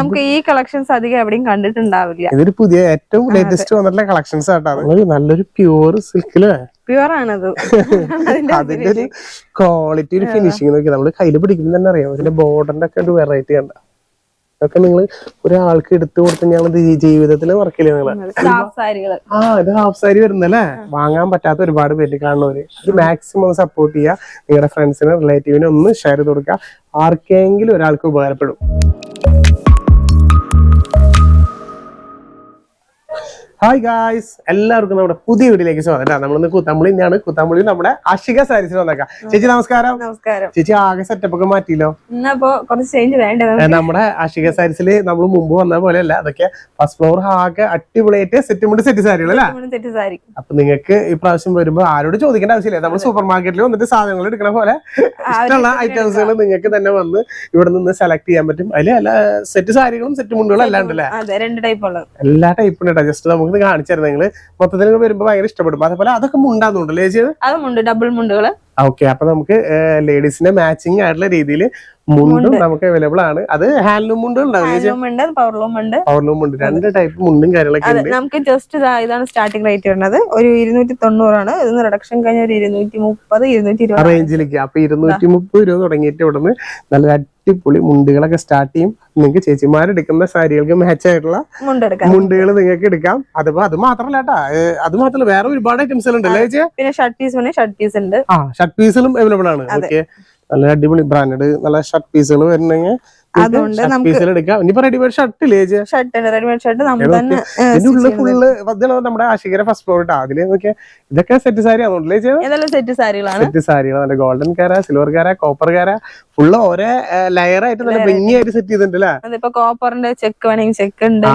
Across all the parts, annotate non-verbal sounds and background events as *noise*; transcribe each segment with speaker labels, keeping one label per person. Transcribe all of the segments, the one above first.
Speaker 1: നമുക്ക് ഈ കളക്ഷൻസ് അധികം എവിടെയും കണ്ടിട്ടുണ്ടാവില്ല.
Speaker 2: ഇതൊരു പുതിയ ഏറ്റവും ലേറ്റസ്റ്റ് വന്നിട്ടുള്ള കളക്ഷൻസ് ആയിട്ടാണ് നല്ലൊരു പ്യൂർ സിൽക്കിൽ
Speaker 1: പ്യുവർ ആണത്. അതിന്റെ
Speaker 2: അതിന്റെ ഒരു ക്വാളിറ്റി ഒരു ഫിനിഷിങ് നോക്കി നമ്മൾ കയ്യിൽ പിടിക്കുമ്പോൾ തന്നെ അറിയാം. അതിന്റെ ബോർഡറിന്റെ ഒക്കെ ഒരു വെറൈറ്റി കണ്ട. അതൊക്കെ നിങ്ങൾ ഒരാൾക്ക് എടുത്തു കൊടുത്ത് ഞങ്ങൾ ജീവിതത്തിൽ വർക്കില്ല
Speaker 1: നിങ്ങൾ?
Speaker 2: ആ ഇത് ഹാഫ് സാരി വരുന്നല്ലേ? വാങ്ങാൻ പറ്റാത്ത ഒരുപാട് പേര് കാണുന്നവര്. ഇത് മാക്സിമം സപ്പോർട്ട് ചെയ്യുക. നിങ്ങളുടെ ഫ്രണ്ട്സിനെ റിലേറ്റീവിനെ ഒന്ന് ഷെയർ ചെയ്ത് കൊടുക്കുക. ആർക്കെങ്കിലും ഒരാൾക്ക് ഉപകാരപ്പെടും. Thank you. ഹായ് ഗായ്സ് എല്ലാവർക്കും നമ്മുടെ പുതിയ വീട്ടിലേക്ക് സ്വാഗതം. നമ്മളിന്ന് കുത്തമ്പളി തന്നെയാണ്. കുത്തമ്പളി നമ്മുടെ അഷിക സാരീസിൽ വന്നേക്കാം. ചേച്ചി നമസ്കാരം.
Speaker 1: നമസ്കാരം.
Speaker 2: ചേച്ചി ആകെ സെറ്റപ്പ് ഒക്കെ മാറ്റിയല്ലോ?
Speaker 1: കുറച്ച് ചേഞ്ച് വേണ്ടത്
Speaker 2: നമ്മുടെ അഷിക സാരീസിൽ നമ്മൾ മുമ്പ് വന്ന പോലെ അല്ല അതൊക്കെ ഫസ്റ്റ് ഫ്ലോർ ആകെ അടിപൊളിയായിട്ട് സെറ്റ് മുണ്ട് സെറ്റ് സാരികൾ അല്ലേ?
Speaker 1: സാരി.
Speaker 2: അപ്പൊ നിങ്ങൾക്ക് ഈ പ്രാവശ്യം വരുമ്പോ ആരോട് ചോദിക്കേണ്ട ആവശ്യമില്ല. നമ്മൾ സൂപ്പർ മാർക്കറ്റിൽ വന്നിട്ട് സാധനങ്ങൾ എടുക്കണ പോലെ ഇഷ്ടമുള്ള ഐറ്റംസുകൾ നിങ്ങൾക്ക് തന്നെ വന്ന് ഇവിടെ നിന്ന് സെലക്ട് ചെയ്യാൻ പറ്റും. അതിൽ സെറ്റ് സാരികളും സെറ്റ് മുണ്ടുകളും
Speaker 1: ഉള്ളത്.
Speaker 2: എല്ലാ ടൈപ്പും ഉണ്ട്. ജസ്റ്റ് നമുക്ക് ഇത് കാണിച്ചു തരുന്നത് നിങ്ങൾ മൊത്തത്തിൽ നിങ്ങൾ വരുമ്പോ ഭയങ്കര ഇഷ്ടപ്പെടും. അതേപോലെ അതൊക്കെ മുണ്ടാന്നുണ്ടല്ലേ ചേച്ചി
Speaker 1: അതുമുണ്ട് ഡബിൾ മുണ്ടുകൾ.
Speaker 2: ഓക്കെ അപ്പൊ നമുക്ക് ലേഡീസിന്റെ മാച്ചിങ് ആയിട്ടുള്ള രീതിയിൽ മുണ്ടും നമുക്ക് അവൈലബിൾ ആണ്. അത് ഹാൻഡ്ലൂം മുണ്ടും ഉണ്ടാവും
Speaker 1: ഉണ്ട് പവർലൂം ഉണ്ട്.
Speaker 2: പവർലൂം മുണ്ട് രണ്ട് ടൈപ്പ് മുണ്ടും കാര്യങ്ങളൊക്കെ
Speaker 1: നമുക്ക് ജസ്റ്റ് ഇതാണ് സ്റ്റാർട്ടിംഗ് റേറ്റ് വരുന്നത്. ഒരു ഇരുന്നൂറ്റി തൊണ്ണൂറാണ് ഇതിന് റിഡക്ഷൻ കഴിഞ്ഞ ഒരു ഇരുന്നൂറ്റി മുപ്പത് ഇരുന്നൂറ്റി ഇരുപത്
Speaker 2: റേഞ്ചിലേക്ക് അപ്പൊ ഇരുന്നൂറ്റി മുപ്പത് രൂപ തുടങ്ങിയിട്ട് ഇവിടുന്ന് നല്ല അടിപൊളി മുണ്ടുകളൊക്കെ സ്റ്റാർട്ട് ചെയ്യും. നിങ്ങൾക്ക് ചേച്ചിമാരെടുക്കുന്ന സാരികൾക്ക് മാച്ച് ആയിട്ടുള്ള മുണ്ടുകൾ നിങ്ങൾക്ക് എടുക്കാം. അതിപ്പോ അത് മാത്രല്ല കേട്ടാ അത് മാത്രല്ല വേറെ ഒരുപാട് ഐറ്റംസ് ഉണ്ടല്ലേ ചേച്ചി?
Speaker 1: പിന്നെ ഷർട്ട് പീസ് ഷർട്ട് പീസ് ഉണ്ട്.
Speaker 2: ആ ഷർട്ട് പീസിലും അവൈലബിൾ ആണ്. ഓക്കെ നല്ല അടിപൊളി ബ്രാൻഡ് നല്ല ഷർട്ട് പീസുകൾ വരുന്നെങ്കിൽ
Speaker 1: അതുകൊണ്ട്
Speaker 2: നമുക്ക് റെഡിമെയ്ഡ് ഷർട്ട് ഇല്ലേ ചേച്ചി
Speaker 1: ഷർട്ട് റെഡിമെയ്ഡ് ഷർട്ട് നമ്മൾ തന്നെ
Speaker 2: ഫുള്ള് നമ്മുടെ ആശികര ഫസ്റ്റ് ഫ്ലോർ അതിൽ ഇതൊക്കെ സെറ്റ് സാരി ആണല്ലേ
Speaker 1: സെറ്റ് സാരികളാണ്?
Speaker 2: സെറ്റ് നല്ല ഗോൾഡൻ കാര സിൽവർ കാര കോപ്പർ കാര ഫുള്ള് ഓരോ ലെയർ ആയിട്ട് നല്ല ഭംഗിയായിട്ട് സെറ്റ് ചെയ്തിട്ടുണ്ട് അല്ലേ?
Speaker 1: അതിപ്പോ കോപ്പറിന്റെ ചെക്ക് വേണമെങ്കിൽ ചെക്ക് ഉണ്ട്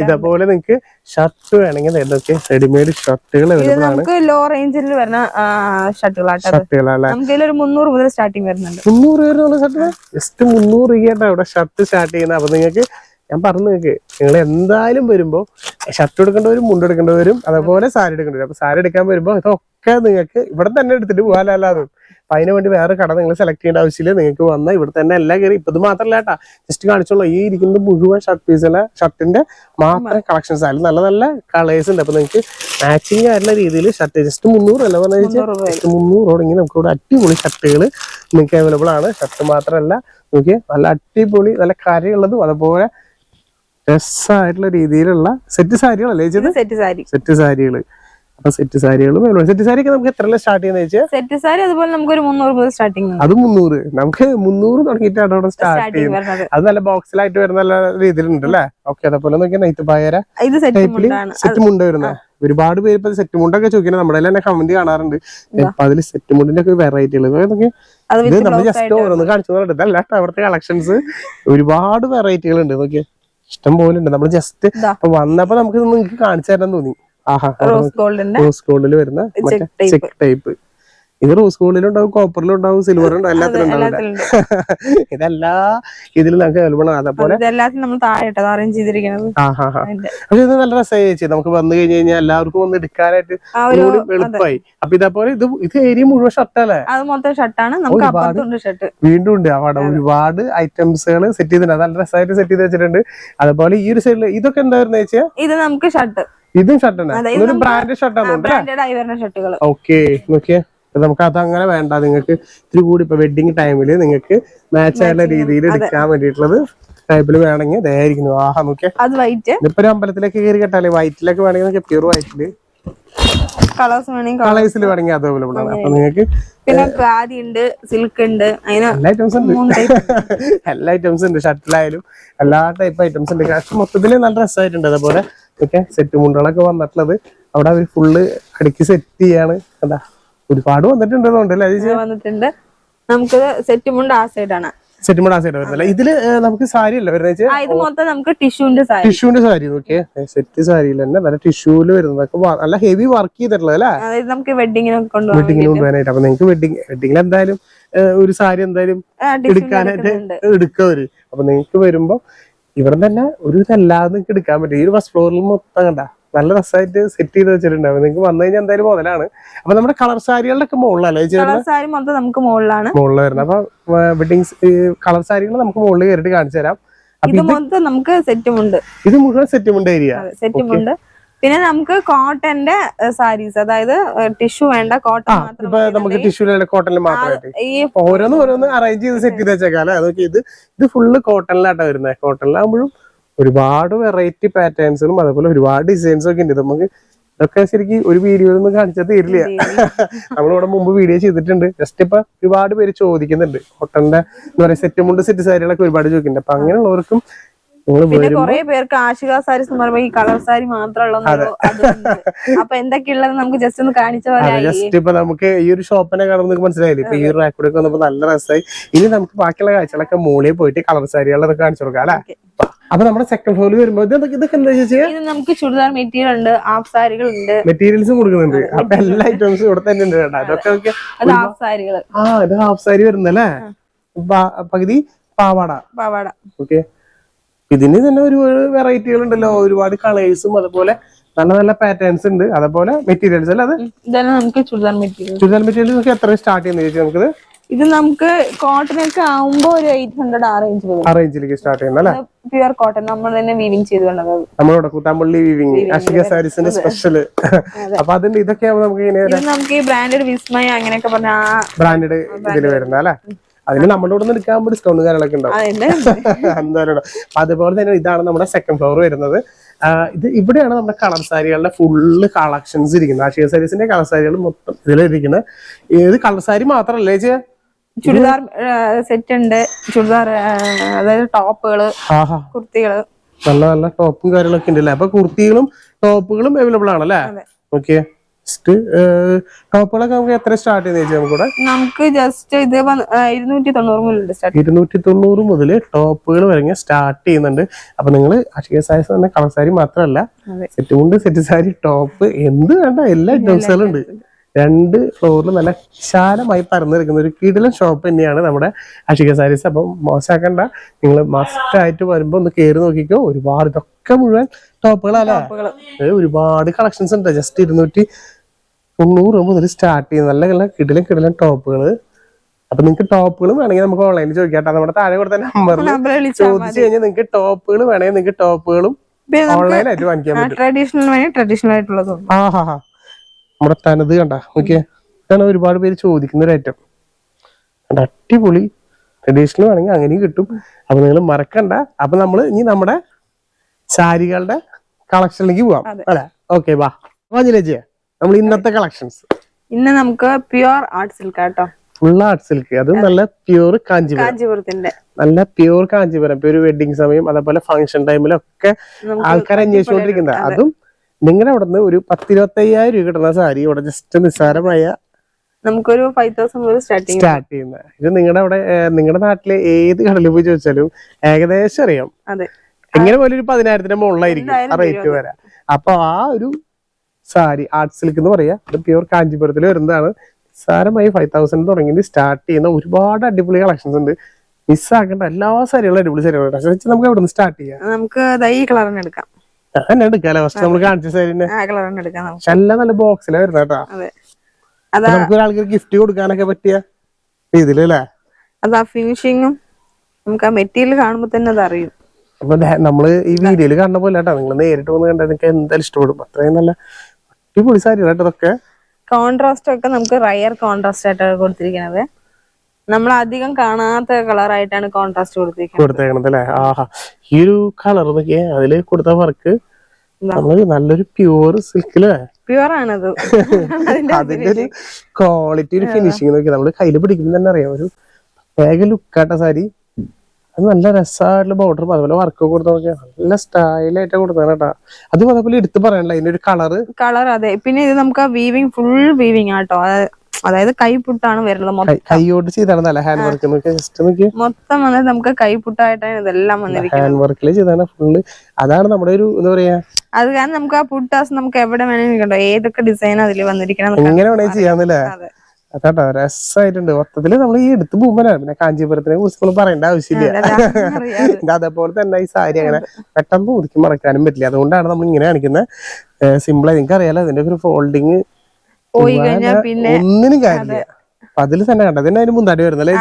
Speaker 2: ഇതേപോലെ നിങ്ങൾക്ക് ഷർട്ട് വേണമെങ്കിൽ ഇതൊക്കെ റെഡിമെയ്ഡ് ഷർട്ടുകൾ
Speaker 1: നമുക്ക് ലോ റേഞ്ചിൽ വരുന്ന ഷർട്ടുകളാണ് മുന്നൂറ് മുതൽ സ്റ്റാർട്ടിങ് വരുന്നുണ്ട്.
Speaker 2: മുന്നൂറ് ഷർട്ട്? ജസ്റ്റ് മുന്നൂറ് രൂപയാണ് ഇവിടെ ഷർട്ട് സ്റ്റാർട്ട് ചെയ്യുന്നത്. അപ്പൊ നിങ്ങൾക്ക് ഞാൻ പറഞ്ഞു നിങ്ങൾക്ക് നിങ്ങൾ എന്തായാലും വരുമ്പോ ഷർട്ട് എടുക്കേണ്ടവരും മുണ്ട് എടുക്കേണ്ടവരും അതേപോലെ സാരി എടുക്കേണ്ടവരും. അപ്പൊ സാരി എടുക്കാൻ വരുമ്പോ ഇതൊക്കെ നിങ്ങൾക്ക് ഇവിടെ തന്നെ എടുത്തിട്ട് പോകാനല്ലാതെ അപ്പൊ അതിന് വേണ്ടി വേറെ കട നിങ്ങൾ സെലക്ട് ചെയ്യേണ്ട ആവശ്യമില്ല. നിങ്ങൾക്ക് വന്ന ഇവിടെ തന്നെ എല്ലാം കയറി ഇപ്പൊ ഇത് മാത്രമല്ല കേട്ടാ ജസ്റ്റ് കാണിച്ചോളൂ. ഈ ഇരിക്കുന്നത് മുഴുവൻ ഷർട്ട് പീസിലെ ഷർട്ടിന്റെ മാത്രം കളക്ഷൻസ് ആയാലും നല്ല നല്ല കളേഴ്സ് ഉണ്ട്. അപ്പൊ നിങ്ങൾക്ക് മാച്ചിങ് ആയിട്ടുള്ള രീതിയിൽ ഷർട്ട് ജസ്റ്റ് മുന്നൂറ് അല്ല പറഞ്ഞാൽ
Speaker 1: മുന്നൂറ് രൂപ
Speaker 2: ജസ്റ്റ് മുന്നൂറ് തുടങ്ങി നമുക്ക് ഇവിടെ അടിപൊളി ഷർട്ടുകൾ നിങ്ങൾക്ക് അവൈലബിൾ ആണ്. ഷർട്ട് മാത്രമല്ല നോക്കി നല്ല അടിപൊളി നല്ല കരയുള്ളതും അതുപോലെ രസമായിട്ടുള്ള രീതിയിലുള്ള സെറ്റ് സാരികളല്ലേ ചേച്ചി
Speaker 1: സെറ്റ് സാരി.
Speaker 2: സെറ്റ് സാരികൾ അപ്പൊ സെറ്റ് സാരികളും സെറ്റ് സാരിയൊക്കെ നമുക്ക് എത്ര സ്റ്റാർട്ട് ചെയ്യുന്ന വെച്ചാൽ
Speaker 1: സെറ്റ് സാരി അതുപോലെ നമുക്ക് ഒരു മുന്നൂറ് മുതൽ സ്റ്റാർട്ടിങ്
Speaker 2: അത് മുന്നൂറ്. നമുക്ക് മുന്നൂറ് തുടങ്ങിയിട്ടാണ് അവിടെ സ്റ്റാർട്ട് ചെയ്യുന്നത്. അത് നല്ല ബോക്സിലായിട്ട് വരുന്ന നല്ല രീതിയിലുണ്ട് അല്ലേ? ഓക്കെ അതേപോലെ നോക്കിയാൽ നെയ്ത്ത് പായര.
Speaker 1: ഇത് സെറ്റ്
Speaker 2: മുണ്ട് വരുന്നത്. ഒരുപാട് പേര് ഇപ്പൊ സെറ്റ് മുണ്ടൊക്കെ ചോദിക്കുന്നത് നമ്മുടെ തന്നെ കമന്റ് കാണാറുണ്ട്. അപ്പൊ അതിൽ സെറ്റ് മുണ്ടിന്റെ ഒക്കെ വെറൈറ്റികൾ ഇത് നമ്മൾ ജസ്റ്റ് ഓരോന്ന് കാണിച്ചു ഇതല്ല അവിടുത്തെ കളക്ഷൻസ് ഒരുപാട് വെറൈറ്റികൾ ഉണ്ട് നോക്കിയേ ഇഷ്ടം പോലെ ഉണ്ട്. നമ്മൾ ജസ്റ്റ് വന്നപ്പോ നമുക്ക് നിങ്ങൾക്ക് കാണിച്ചു തരാൻ തോന്നി.
Speaker 1: റോസ് ഗോൾഡിന്റെ
Speaker 2: റോസ് ഗോൾഡിൽ വരുന്ന
Speaker 1: ചെക്ക് ടൈപ്പ്
Speaker 2: ഇത് റോസ് ഗോൾഡിലും ഉണ്ടാവും കോപ്പറിലും ഉണ്ടാവും സിൽവറിലും ഉണ്ടാവും എല്ലാത്തിലും ഉണ്ടാവും ഇതെല്ലാ ഇതിലും നമുക്ക് അവൈലബിൾ ആണ്. അതേപോലെ പക്ഷെ ഇത് നല്ല രസമായി ചേച്ചി. നമുക്ക് വന്നു കഴിഞ്ഞു കഴിഞ്ഞാൽ എല്ലാവർക്കും വന്ന് എടുക്കാനായിട്ട് എളുപ്പമായി. അപ്പൊ ഇതേപോലെ ഇത് ഇത് ഏരിയ മുഴുവൻ ഷർട്ടല്ലേ ഒരുപാട് വീണ്ടും ഉണ്ട്. അവിടെ ഒരുപാട് ഐറ്റംസുകൾ സെറ്റ് ചെയ്തിട്ടുണ്ട്. അത് നല്ല രസമായിട്ട് സെറ്റ് ചെയ്ത് വെച്ചിട്ടുണ്ട്. അതുപോലെ ഈ ഒരു സൈഡിൽ ഇതൊക്കെ എന്തായിരുന്നു ചേച്ചിയാ?
Speaker 1: ഇത് നമുക്ക് ഷർട്ട്
Speaker 2: ഇതും ഷർട്ട് തന്നെ.
Speaker 1: നമുക്ക്
Speaker 2: ബ്രാൻഡ് ഷർട്ടാണ്
Speaker 1: ഷർട്ടുകൾ
Speaker 2: ഓക്കെ നോക്കിയേ. നമുക്ക് അത് അങ്ങനെ വേണ്ട. നിങ്ങൾക്ക് ഇത്തിരി കൂടി ഇപ്പൊ വെഡിങ് ടൈമിൽ നിങ്ങൾക്ക് മാച്ച് ആയുള്ള രീതിയിൽ എടുക്കാൻ വേണ്ടിയിട്ടുള്ളത് ടൈപ്പിൽ വേണമെങ്കിൽ ദയായിരിക്കുന്നു ആഹാ നോക്കിയേ.
Speaker 1: അത് വൈറ്റ്
Speaker 2: ഇപ്പൊ ഒരു അമ്പലത്തിലേക്ക് കയറി കേട്ടാലേ. വൈറ്റിലൊക്കെ വേണമെങ്കിൽ പ്യൂർ
Speaker 1: വൈറ്റിൽ
Speaker 2: കളേഴ്സിൽ വേണമെങ്കിൽ അത് അവൈലബിൾ ആണ്. അപ്പൊ നിങ്ങൾക്ക്
Speaker 1: പിന്നെ ഖാദി ഉണ്ട് സിൽക്ക് ഉണ്ട്
Speaker 2: എല്ലാ ഐറ്റംസ് ഉണ്ട്. *laughs* എല്ലാ ഐറ്റംസ് ഉണ്ട്. ഷർട്ടിലായാലും എല്ലാ ടൈപ്പ് ഐറ്റംസ് ഉണ്ട്. മൊത്തത്തിൽ മൊത്തത്തിൽ നല്ല രസമായിട്ടുണ്ട് അതേപോലെ ഒക്കെ സെറ്റ് മുണ്ടുകളൊക്കെ വന്നിട്ടുള്ളത്. അവിടെ അവർ ഫുള്ള് അടുക്കി സെറ്റ് ചെയ്യാണ്. എന്താ ഒരുപാട് വന്നിട്ടുണ്ട് തോന്നുന്നുണ്ട് അല്ലേ
Speaker 1: വന്നിട്ടുണ്ട്. നമുക്ക് സെറ്റ് മുണ്ട് ആ സൈഡാണ്
Speaker 2: സെറ്റ് മുണ്ട് ആ സൈഡ് വരുന്നില്ല ഇതിൽ നമുക്ക് സാരി അല്ല വരുന്നത്
Speaker 1: ഇത് മൊത്തം നമുക്ക് ടിഷ്യൂന്റെ സാരി.
Speaker 2: ടിഷ്യൂന്റെ സാരി നോക്കിയേ സെറ്റ് സാരിയിൽ തന്നെ നല്ല ടിഷ്യൂൽ വരുന്നതൊക്കെ നല്ല ഹെവി വർക്ക് ചെയ്തിട്ടുള്ളത് അല്ലേ?
Speaker 1: നമുക്ക് വെഡിങ്ങിനൊക്കെ കൊണ്ടുപോകാൻ
Speaker 2: വെഡിങ്ങിന് കൊണ്ടുപോകാനായിട്ട്. അപ്പൊ നിങ്ങൾക്ക് വെഡിങ് വെഡിങ്ങിൽ എന്തായാലും ഒരു സാരി എന്തായാലും എടുക്കാനായിട്ട് എടുക്കവര് അപ്പൊ നിങ്ങൾക്ക് വരുമ്പോ ഇവിടെ തന്നെ ഒരു ഇതല്ലാതെ നിങ്ങൾക്ക് എടുക്കാൻ പറ്റും ഈ ഒരു ഫസ്റ്റ് ഫ്ലോറിൽ മൊത്തം കണ്ട. നല്ല രസമായിട്ട് സെറ്റ് ചെയ്ത് വെച്ചിട്ടുണ്ടാവും. നിങ്ങൾക്ക് വന്നു കഴിഞ്ഞാൽ എന്തായാലും മുതലാണ്. അപ്പൊ നമ്മുടെ കളർ സാരികളുടെ ഒക്കെ മുകളിലല്ലേ
Speaker 1: സാരി മൊത്തം നമുക്ക് മുകളിലാണ്
Speaker 2: മുകളിൽ വരുന്നത് അപ്പൊ വെഡിങ് കളർ സാരികൾ നമുക്ക് മുകളിൽ കയറിയിട്ട് കാണിച്ചു തരാം.
Speaker 1: ഇത് മൊത്തം നമുക്ക് സെറ്റുമുണ്ട്
Speaker 2: ഇത് മുഴുവൻ സെറ്റുമുണ്ട് ഏരിയ
Speaker 1: സെറ്റുമുണ്ട് പിന്നെ നമുക്ക് കോട്ടന്റെ സാരീസ് അതായത് ടിഷ്യു വേണ്ട കോട്ടൺ മാത്രം
Speaker 2: നമുക്ക് ടിഷ്യൂലെ കോട്ടണിൽ മാത്രമായിട്ട്.
Speaker 1: ഈ
Speaker 2: ഓരോന്ന് ഓരോന്ന് അറേഞ്ച് ചെയ്ത് സെറ്റ് ചെയ്ത് വെച്ചേക്കാം അല്ലെ? അതൊക്കെ ഇത് ഇത് ഫുള്ള് കോട്ടണിലാട്ടാ വരുന്നത് കോട്ടണിലാകുമ്പോഴും ഒരുപാട് വെറൈറ്റി പാറ്റേൺസും അതുപോലെ ഒരുപാട് ഡിസൈൻസും ഒക്കെ ഉണ്ട്. നമുക്ക് ഇതൊക്കെ ശരിക്കും ഒരു വീഡിയോയിൽ ഒന്നും കാണിച്ചാൽ തീരില്ല. നമ്മളിവിടെ മുമ്പ് വീഡിയോ ചെയ്തിട്ടുണ്ട്. ജസ്റ്റ് ഇപ്പൊ ഒരുപാട് പേര് ചോദിക്കുന്നുണ്ട്. കോട്ടന്റെ എന്താ പറയുക സെറ്റ് മുണ്ട് സെറ്റ് സാരികളൊക്കെ ഒരുപാട് ചോദിക്കുന്നുണ്ട്. അപ്പൊ അങ്ങനെയുള്ളവർക്കും
Speaker 1: പിന്നെ കുറെ പേർക്ക് ആശുക സാരീസ് എന്ന് പറയുമ്പോ ഈ കളർ സാരി മാത്രമുള്ള അപ്പൊ എന്തൊക്കെയുള്ളത് നമുക്ക് ജസ്റ്റ് ഒന്ന് കാണിച്ച
Speaker 2: ജസ്റ്റ് ഇപ്പൊ നമുക്ക് ഈ ഒരു ഷോപ്പിനെ കാണുമ്പോൾ നിങ്ങൾക്ക് മനസ്സിലായില്ലേ? ഇപ്പൊ ഈ ഒരു റാക്കൂടെ വന്നപ്പോ നല്ല രസമായി ഇനി നമുക്ക് ബാക്കിയുള്ള കാഴ്ചകളൊക്കെ മുകളിൽ പോയിട്ട് കളർ സാരികളൊക്കെ കാണിച്ചു കൊടുക്കാം അല്ലെ? അപ്പൊ നമ്മുടെ സെക്കൻഡ് ഫ്ലോറിൽ വരുമ്പോ ഇതൊക്കെ എന്താ
Speaker 1: ഇത് നമുക്ക് ചുരിദാർ മെറ്റീരിയൽ ഉണ്ട് ഹാഫ് സാരികൾ ഉണ്ട്.
Speaker 2: മെറ്റീരിയൽസും കൊടുക്കുന്നുണ്ട്. അപ്പൊ എല്ലാ ഐറ്റംസും ഇവിടെ തന്നെ ഉണ്ട് കേട്ടോ. അതൊക്കെ
Speaker 1: ഹാഫ് സാരികൾ
Speaker 2: ആ ഇത് ഹാഫ് സാരി വരുന്നല്ലേ? പകുതി പാവാട.
Speaker 1: പാവാട.
Speaker 2: ഓക്കെ. ഇതിന് തന്നെ ഒരു വെറൈറ്റികൾ ഉണ്ടല്ലോ ഒരുപാട് കളേഴ്സും അതുപോലെ നല്ല നല്ല പാറ്റേൺസ് ഉണ്ട്. അതുപോലെ മെറ്റീരിയൽസ് അല്ലേ അത്?
Speaker 1: നമുക്ക് ചുരിദാർ മെറ്റീരിയൽ
Speaker 2: ചുരിദാർ മെറ്റീരിയൽസ് എത്ര സ്റ്റാർട്ട് ചെയ്യുന്നത് ചേച്ചി നമുക്ക്
Speaker 1: ഇത് നമുക്ക് കോട്ടൺ ഒക്കെ ആവുമ്പോ ഒരു എയ്റ്റ് ഹൺഡ്രഡ് ആ റേഞ്ച്
Speaker 2: ആ റേഞ്ചിലേക്ക് സ്റ്റാർട്ട് ചെയ്യുന്നത് അല്ലേ?
Speaker 1: പ്യുവർ കോട്ടൺ നമ്മൾ തന്നെ വീവിങ് ചെയ്ത് കൊണ്ടത്.
Speaker 2: നമ്മളിവിടെ കൂത്താമ്പള്ളി വീവിങ് അഷിക സാരീസിന്റെ സ്പെഷ്യൽ അപ്പൊ അതിന്റെ ഇതൊക്കെ നമുക്ക്
Speaker 1: നമുക്ക് ഈ ബ്രാൻഡഡ് വിസ്മയ അങ്ങനെയൊക്കെ പറഞ്ഞ
Speaker 2: ബ്രാൻഡഡ് ഇതിൽ വരുന്ന അല്ലെ? അതിന് നമ്മളോട് എടുക്കാൻ ഡിസ്കൗണ്ട് കാര്യങ്ങളൊക്കെ ഉണ്ടാവും. *laughs* എന്തായാലും അപ്പൊ അതുപോലെ തന്നെ ഇതാണ് നമ്മുടെ സെക്കൻഡ് ഫ്ലോർ വരുന്നത്. ഇത് ഇവിടെയാണ് നമ്മുടെ കളർ സാരികളുടെ ഫുള്ള് കളക്ഷൻസ് ഇരിക്കുന്നത്. ആശയ സാരീസിന്റെ കളർ സാരികൾ മൊത്തം ഇതിലിരിക്കുന്നത്. ഏത് കളർ സാരി മാത്രല്ലേ ചേച്ചി?
Speaker 1: ചുരിദാർ സെറ്റ് ഉണ്ട്. ചുരിദാർ അതായത്
Speaker 2: ടോപ്പുകൾ
Speaker 1: കുർത്തികൾ.
Speaker 2: നല്ല നല്ല ടോപ്പും കാര്യങ്ങളൊക്കെ ഉണ്ടല്ലേ? അപ്പൊ കുർത്തികളും ടോപ്പുകളും അവൈലബിൾ ആണല്ലേ. ഓക്കെ ജസ്റ്റ് ടോപ്പുകളൊക്കെ എത്ര സ്റ്റാർട്ട് ചേച്ചി നമുക്കിവിടെ?
Speaker 1: നമുക്ക് ജസ്റ്റ് ഇത് ഇരുന്നൂറ്റി തൊണ്ണൂറ് മുതൽ സ്റ്റാർട്ട്
Speaker 2: ഇരുന്നൂറ്റി തൊണ്ണൂറ് മുതൽ ടോപ്പുകൾ വരെ സ്റ്റാർട്ട് ചെയ്യുന്നുണ്ട്. അപ്പൊ നിങ്ങൾ അഷിക സാരീസ് തന്നെ കളർ സാരി മാത്രമല്ല സെറ്റ് മുണ്ട് സെറ്റ് സാരി ടോപ്പ് എന്ത് വേണ്ട എല്ലാ ഐറ്റംസുകളും ഉണ്ട്. രണ്ട് ഫ്ലോറിൽ നല്ല വിശാലമായി പരന്നു നിൽക്കുന്ന ഒരു കിടിലൻ ഷോപ്പ് തന്നെയാണ് നമ്മുടെ അഷിക സാരീസ് അപ്പം മോശമാക്കണ്ട നിങ്ങൾ മസ്റ്റ് ആയിട്ട് വരുമ്പോ ഒന്ന് കേറി നോക്കിക്കോ. ഒരുപാട് ഇതൊക്കെ മുഴുവൻ ടോപ്പുകളല്ല ടോപ്പുകൾ ഒരുപാട് കളക്ഷൻസ് ഉണ്ട്. ജസ്റ്റ് ഇരുന്നൂറ്റി തൊണ്ണൂറ് മുതൽ സ്റ്റാർട്ട് ചെയ്യുന്ന നല്ല നല്ല കിടിലും കിടിലും ടോപ്പുകൾ. അപ്പൊ നിങ്ങൾക്ക് ടോപ്പുകളും വേണമെങ്കിൽ നമുക്ക് ഓൺലൈനിൽ ചോദിക്കാം കേട്ടോ. നമ്മുടെ താഴെ കൊടുത്ത നമ്പറിൽ
Speaker 1: നമ്പർ
Speaker 2: ചോദിച്ചു കഴിഞ്ഞാൽ നിങ്ങൾക്ക് ടോപ്പുകൾ വേണമെങ്കിൽ നിങ്ങൾക്ക് ടോപ്പുകളും ഓൺലൈനായിട്ട് വാങ്ങിക്കാൻ പറ്റും.
Speaker 1: ട്രഡീഷണൽ ട്രഡീഷണൽ ആയിട്ടുള്ളതും
Speaker 2: ആ ഹാ ഹാ. നമ്മുടെ തനത് കണ്ട. ഓക്കെ ഇതാണ് ഒരുപാട് പേര് ചോദിക്കുന്ന ഒരു ഐറ്റം കണ്ട അടിപൊളി. ട്രഡീഷണൽ വേണമെങ്കിൽ അങ്ങനെയും കിട്ടും. അപ്പൊ നിങ്ങൾ മറക്കണ്ട. അപ്പൊ നമ്മൾ ഇനി നമ്മുടെ സാരികളുടെ കളക്ഷനിലേക്ക് പോവാം. അല്ലെ? ഓക്കെ വാ. വാജിലേച്ചിയെ നമ്മൾ ഇന്നത്തെ കളക്ഷൻസ്
Speaker 1: ഇന്ന് നമുക്ക് പ്യുവർ ആർട്ട് സിൽക്ക് കേട്ടോ
Speaker 2: ഫുൾ ആർട്ട് സിൽക്ക് അത് നല്ല പ്യൂർ കാഞ്ചിപുരം.
Speaker 1: കാഞ്ചിപുരത്തിന്റെ
Speaker 2: നല്ല പ്യൂർ കാഞ്ചിപുരം. ഇപ്പൊ ഒരു വെഡിങ് സമയം അതേപോലെ ഫങ്ഷൻ ടൈമിലൊക്കെ ആൾക്കാർ അന്വേഷിച്ചുകൊണ്ടിരിക്കുന്നത് അതും നിങ്ങളുടെ അവിടെ നിന്ന് ഒരു പത്തിരുപത്തി അയ്യായിരം രൂപ കിട്ടുന്ന സാരി ഇവിടെ ജസ്റ്റ് നിസ്സാരമായ
Speaker 1: നമുക്കൊരു ഫൈവ് തൗസൻഡ് മുതൽ സ്റ്റാർട്ടിങ്
Speaker 2: സ്റ്റാർട്ട് ചെയ്യുന്നത് ഇത് നിങ്ങളുടെ അവിടെ നിങ്ങളുടെ നാട്ടിലെ ഏത് കടലിൽ പോയി ചോദിച്ചാലും ഏകദേശം അറിയാം.
Speaker 1: അതെ.
Speaker 2: എങ്ങനെ പോലും ഒരു പതിനായിരത്തിന്റെ മുകളിലായിരിക്കും ആ റേറ്റ് വരാം. അപ്പൊ ആ ഒരു സാരി ആർട്ട് സിൽക്ക് എന്ന് പറയാ. അത് പ്യൂർ കാഞ്ചീപുരത്തിൽ വരുന്നതാണ്. സാരമായി ഫൈവ് തൗസൻഡ് തുടങ്ങി സ്റ്റാർട്ട് ചെയ്യുന്ന ഒരുപാട് അടിപൊളി കളക്ഷൻസ് ഉണ്ട്. മിസ്സാക്കേണ്ട എല്ലാ സാരികളും അടിപൊളി സാരികളും നമുക്ക് അവിടെ നിന്ന് സ്റ്റാർട്ട് ചെയ്യാം
Speaker 1: നമുക്ക് ഈ കളർ തന്നെ എടുക്കാം.
Speaker 2: തന്നെ എടുക്കാല്ലേ ഫസ്റ്റ് നമ്മൾ കാണിച്ച
Speaker 1: നമുക്ക്.
Speaker 2: എല്ലാം നല്ല ബോക്സിലാണ് വരുന്നത് കേട്ടോ. നമുക്ക് ഒരാൾക്ക് ഗിഫ്റ്റ് കൊടുക്കാനൊക്കെ പറ്റിയ ഇതിലല്ലേ
Speaker 1: അതാ ഫിനിഷിങ്ങും നമുക്ക് ആ മെറ്റീരിയൽ കാണുമ്പോ തന്നെ അത് അറിയും.
Speaker 2: അപ്പൊ നമ്മൾ ഈ വീഡിയോയിൽ കാണുന്ന പോലെ കേട്ടോ. നിങ്ങൾ നേരിട്ട് വന്ന് കണ്ടാൽ നിങ്ങൾക്ക് എന്തായാലും ഇഷ്ടപ്പെടും. അത്രയും നല്ല അടിപൊളി സാരി കേട്ടോ ഇതൊക്കെ?
Speaker 1: കോൺട്രാസ്റ്റ് ഒക്കെ നമുക്ക് റയർ കോൺട്രാസ്റ്റ് ആയിട്ടാണ് കൊടുത്തിരിക്കുന്നത്. നമ്മൾ അധികം കാണാത്ത കളർ ആയിട്ടാണ് കോൺട്രാസ്റ്റ് കൊടുത്തിരിക്കുന്നത്.
Speaker 2: കൊടുത്തേക്കണത് അല്ലേ? ആഹാ. ഈ ഒരു കളർ നോക്കിയേ അതിൽ കൊടുത്ത വർക്ക്. നമ്മൾ നല്ലൊരു പ്യൂർ സിൽക്കിൽ
Speaker 1: പ്യൂർ ആണത്. *laughs* അതിന്റെ
Speaker 2: അതിന്റെ ഒരു ക്വാളിറ്റി ഒരു ഫിനിഷിങ് നോക്കി നമ്മൾ കയ്യിൽ പിടിക്കുമ്പോൾ തന്നെ അറിയാം. ഒരു വേഗ ലുക്കാട്ട സാരി. അത് നല്ല രസമായിട്ടുള്ള ബോർഡർ അതുപോലെ വർക്ക് കൊടുത്തോക്കെ നോക്കിയാൽ നല്ല സ്റ്റൈലായിട്ട് കൊടുത്തത് കേട്ടാ. അതും അതേപോലെ എടുത്ത് പറയണല്ലോ അതിന്റെ ഒരു കളറ്
Speaker 1: കളർ അതെ. പിന്നെ ഇത് നമുക്ക് വീവിങ് ഫുൾ വീവിങ് ആട്ടോ അത് അതായത് കൈപുട്ടാണ് വരുന്നത്
Speaker 2: കൈയോട്ട് ചെയ്താണ് ഹാൻഡ് വർക്ക് ജസ്റ്റ്
Speaker 1: മൊത്തം വന്നത് നമുക്ക് കൈപുട്ടായിട്ടാണ് ഇതെല്ലാം വന്നിരിക്കുന്നത്.
Speaker 2: ഹാൻഡ് വർക്കിൽ ചെയ്താണ് ഫുള്ള് അതാണ് നമ്മുടെ ഒരു എന്താ പറയാ?
Speaker 1: അത് കാരണം നമുക്ക് ആ പുട്ടാസ് നമുക്ക് എവിടെ വേണമെങ്കിലും ഏതൊക്കെ ഡിസൈൻ അതിൽ വന്നിരിക്കണം
Speaker 2: എങ്ങനെ വേണേ ചെയ്യാന്നില്ലേ അതാട്ടോ രസമായിട്ടുണ്ട് മൊത്തത്തിൽ നമ്മൾ ഈ എടുത്ത് പോകുമ്പോഴാണ് പിന്നെ കാഞ്ചീപുരത്തിനെ കുറിച്ച് നമ്മൾ പറയേണ്ട ആവശ്യമില്ല. *laughs* അതേപോലെ തന്നെ ഈ സാരി അങ്ങനെ പെട്ടെന്ന് ഒതുക്കി മറക്കാനും പറ്റില്ല. അതുകൊണ്ടാണ് നമ്മൾ ഇങ്ങനെ കാണിക്കുന്നത് സിമ്പിൾ ആയി. നിങ്ങൾക്ക് അറിയാലോ അതിന്റെ ഒരു ഫോൾഡിങ് ഒന്നിനും കാര്യമില്ല. അപ്പൊ അതിൽ തന്നെ കണ്ടത് അതിന് മുന്താടി വരുന്നല്ലേ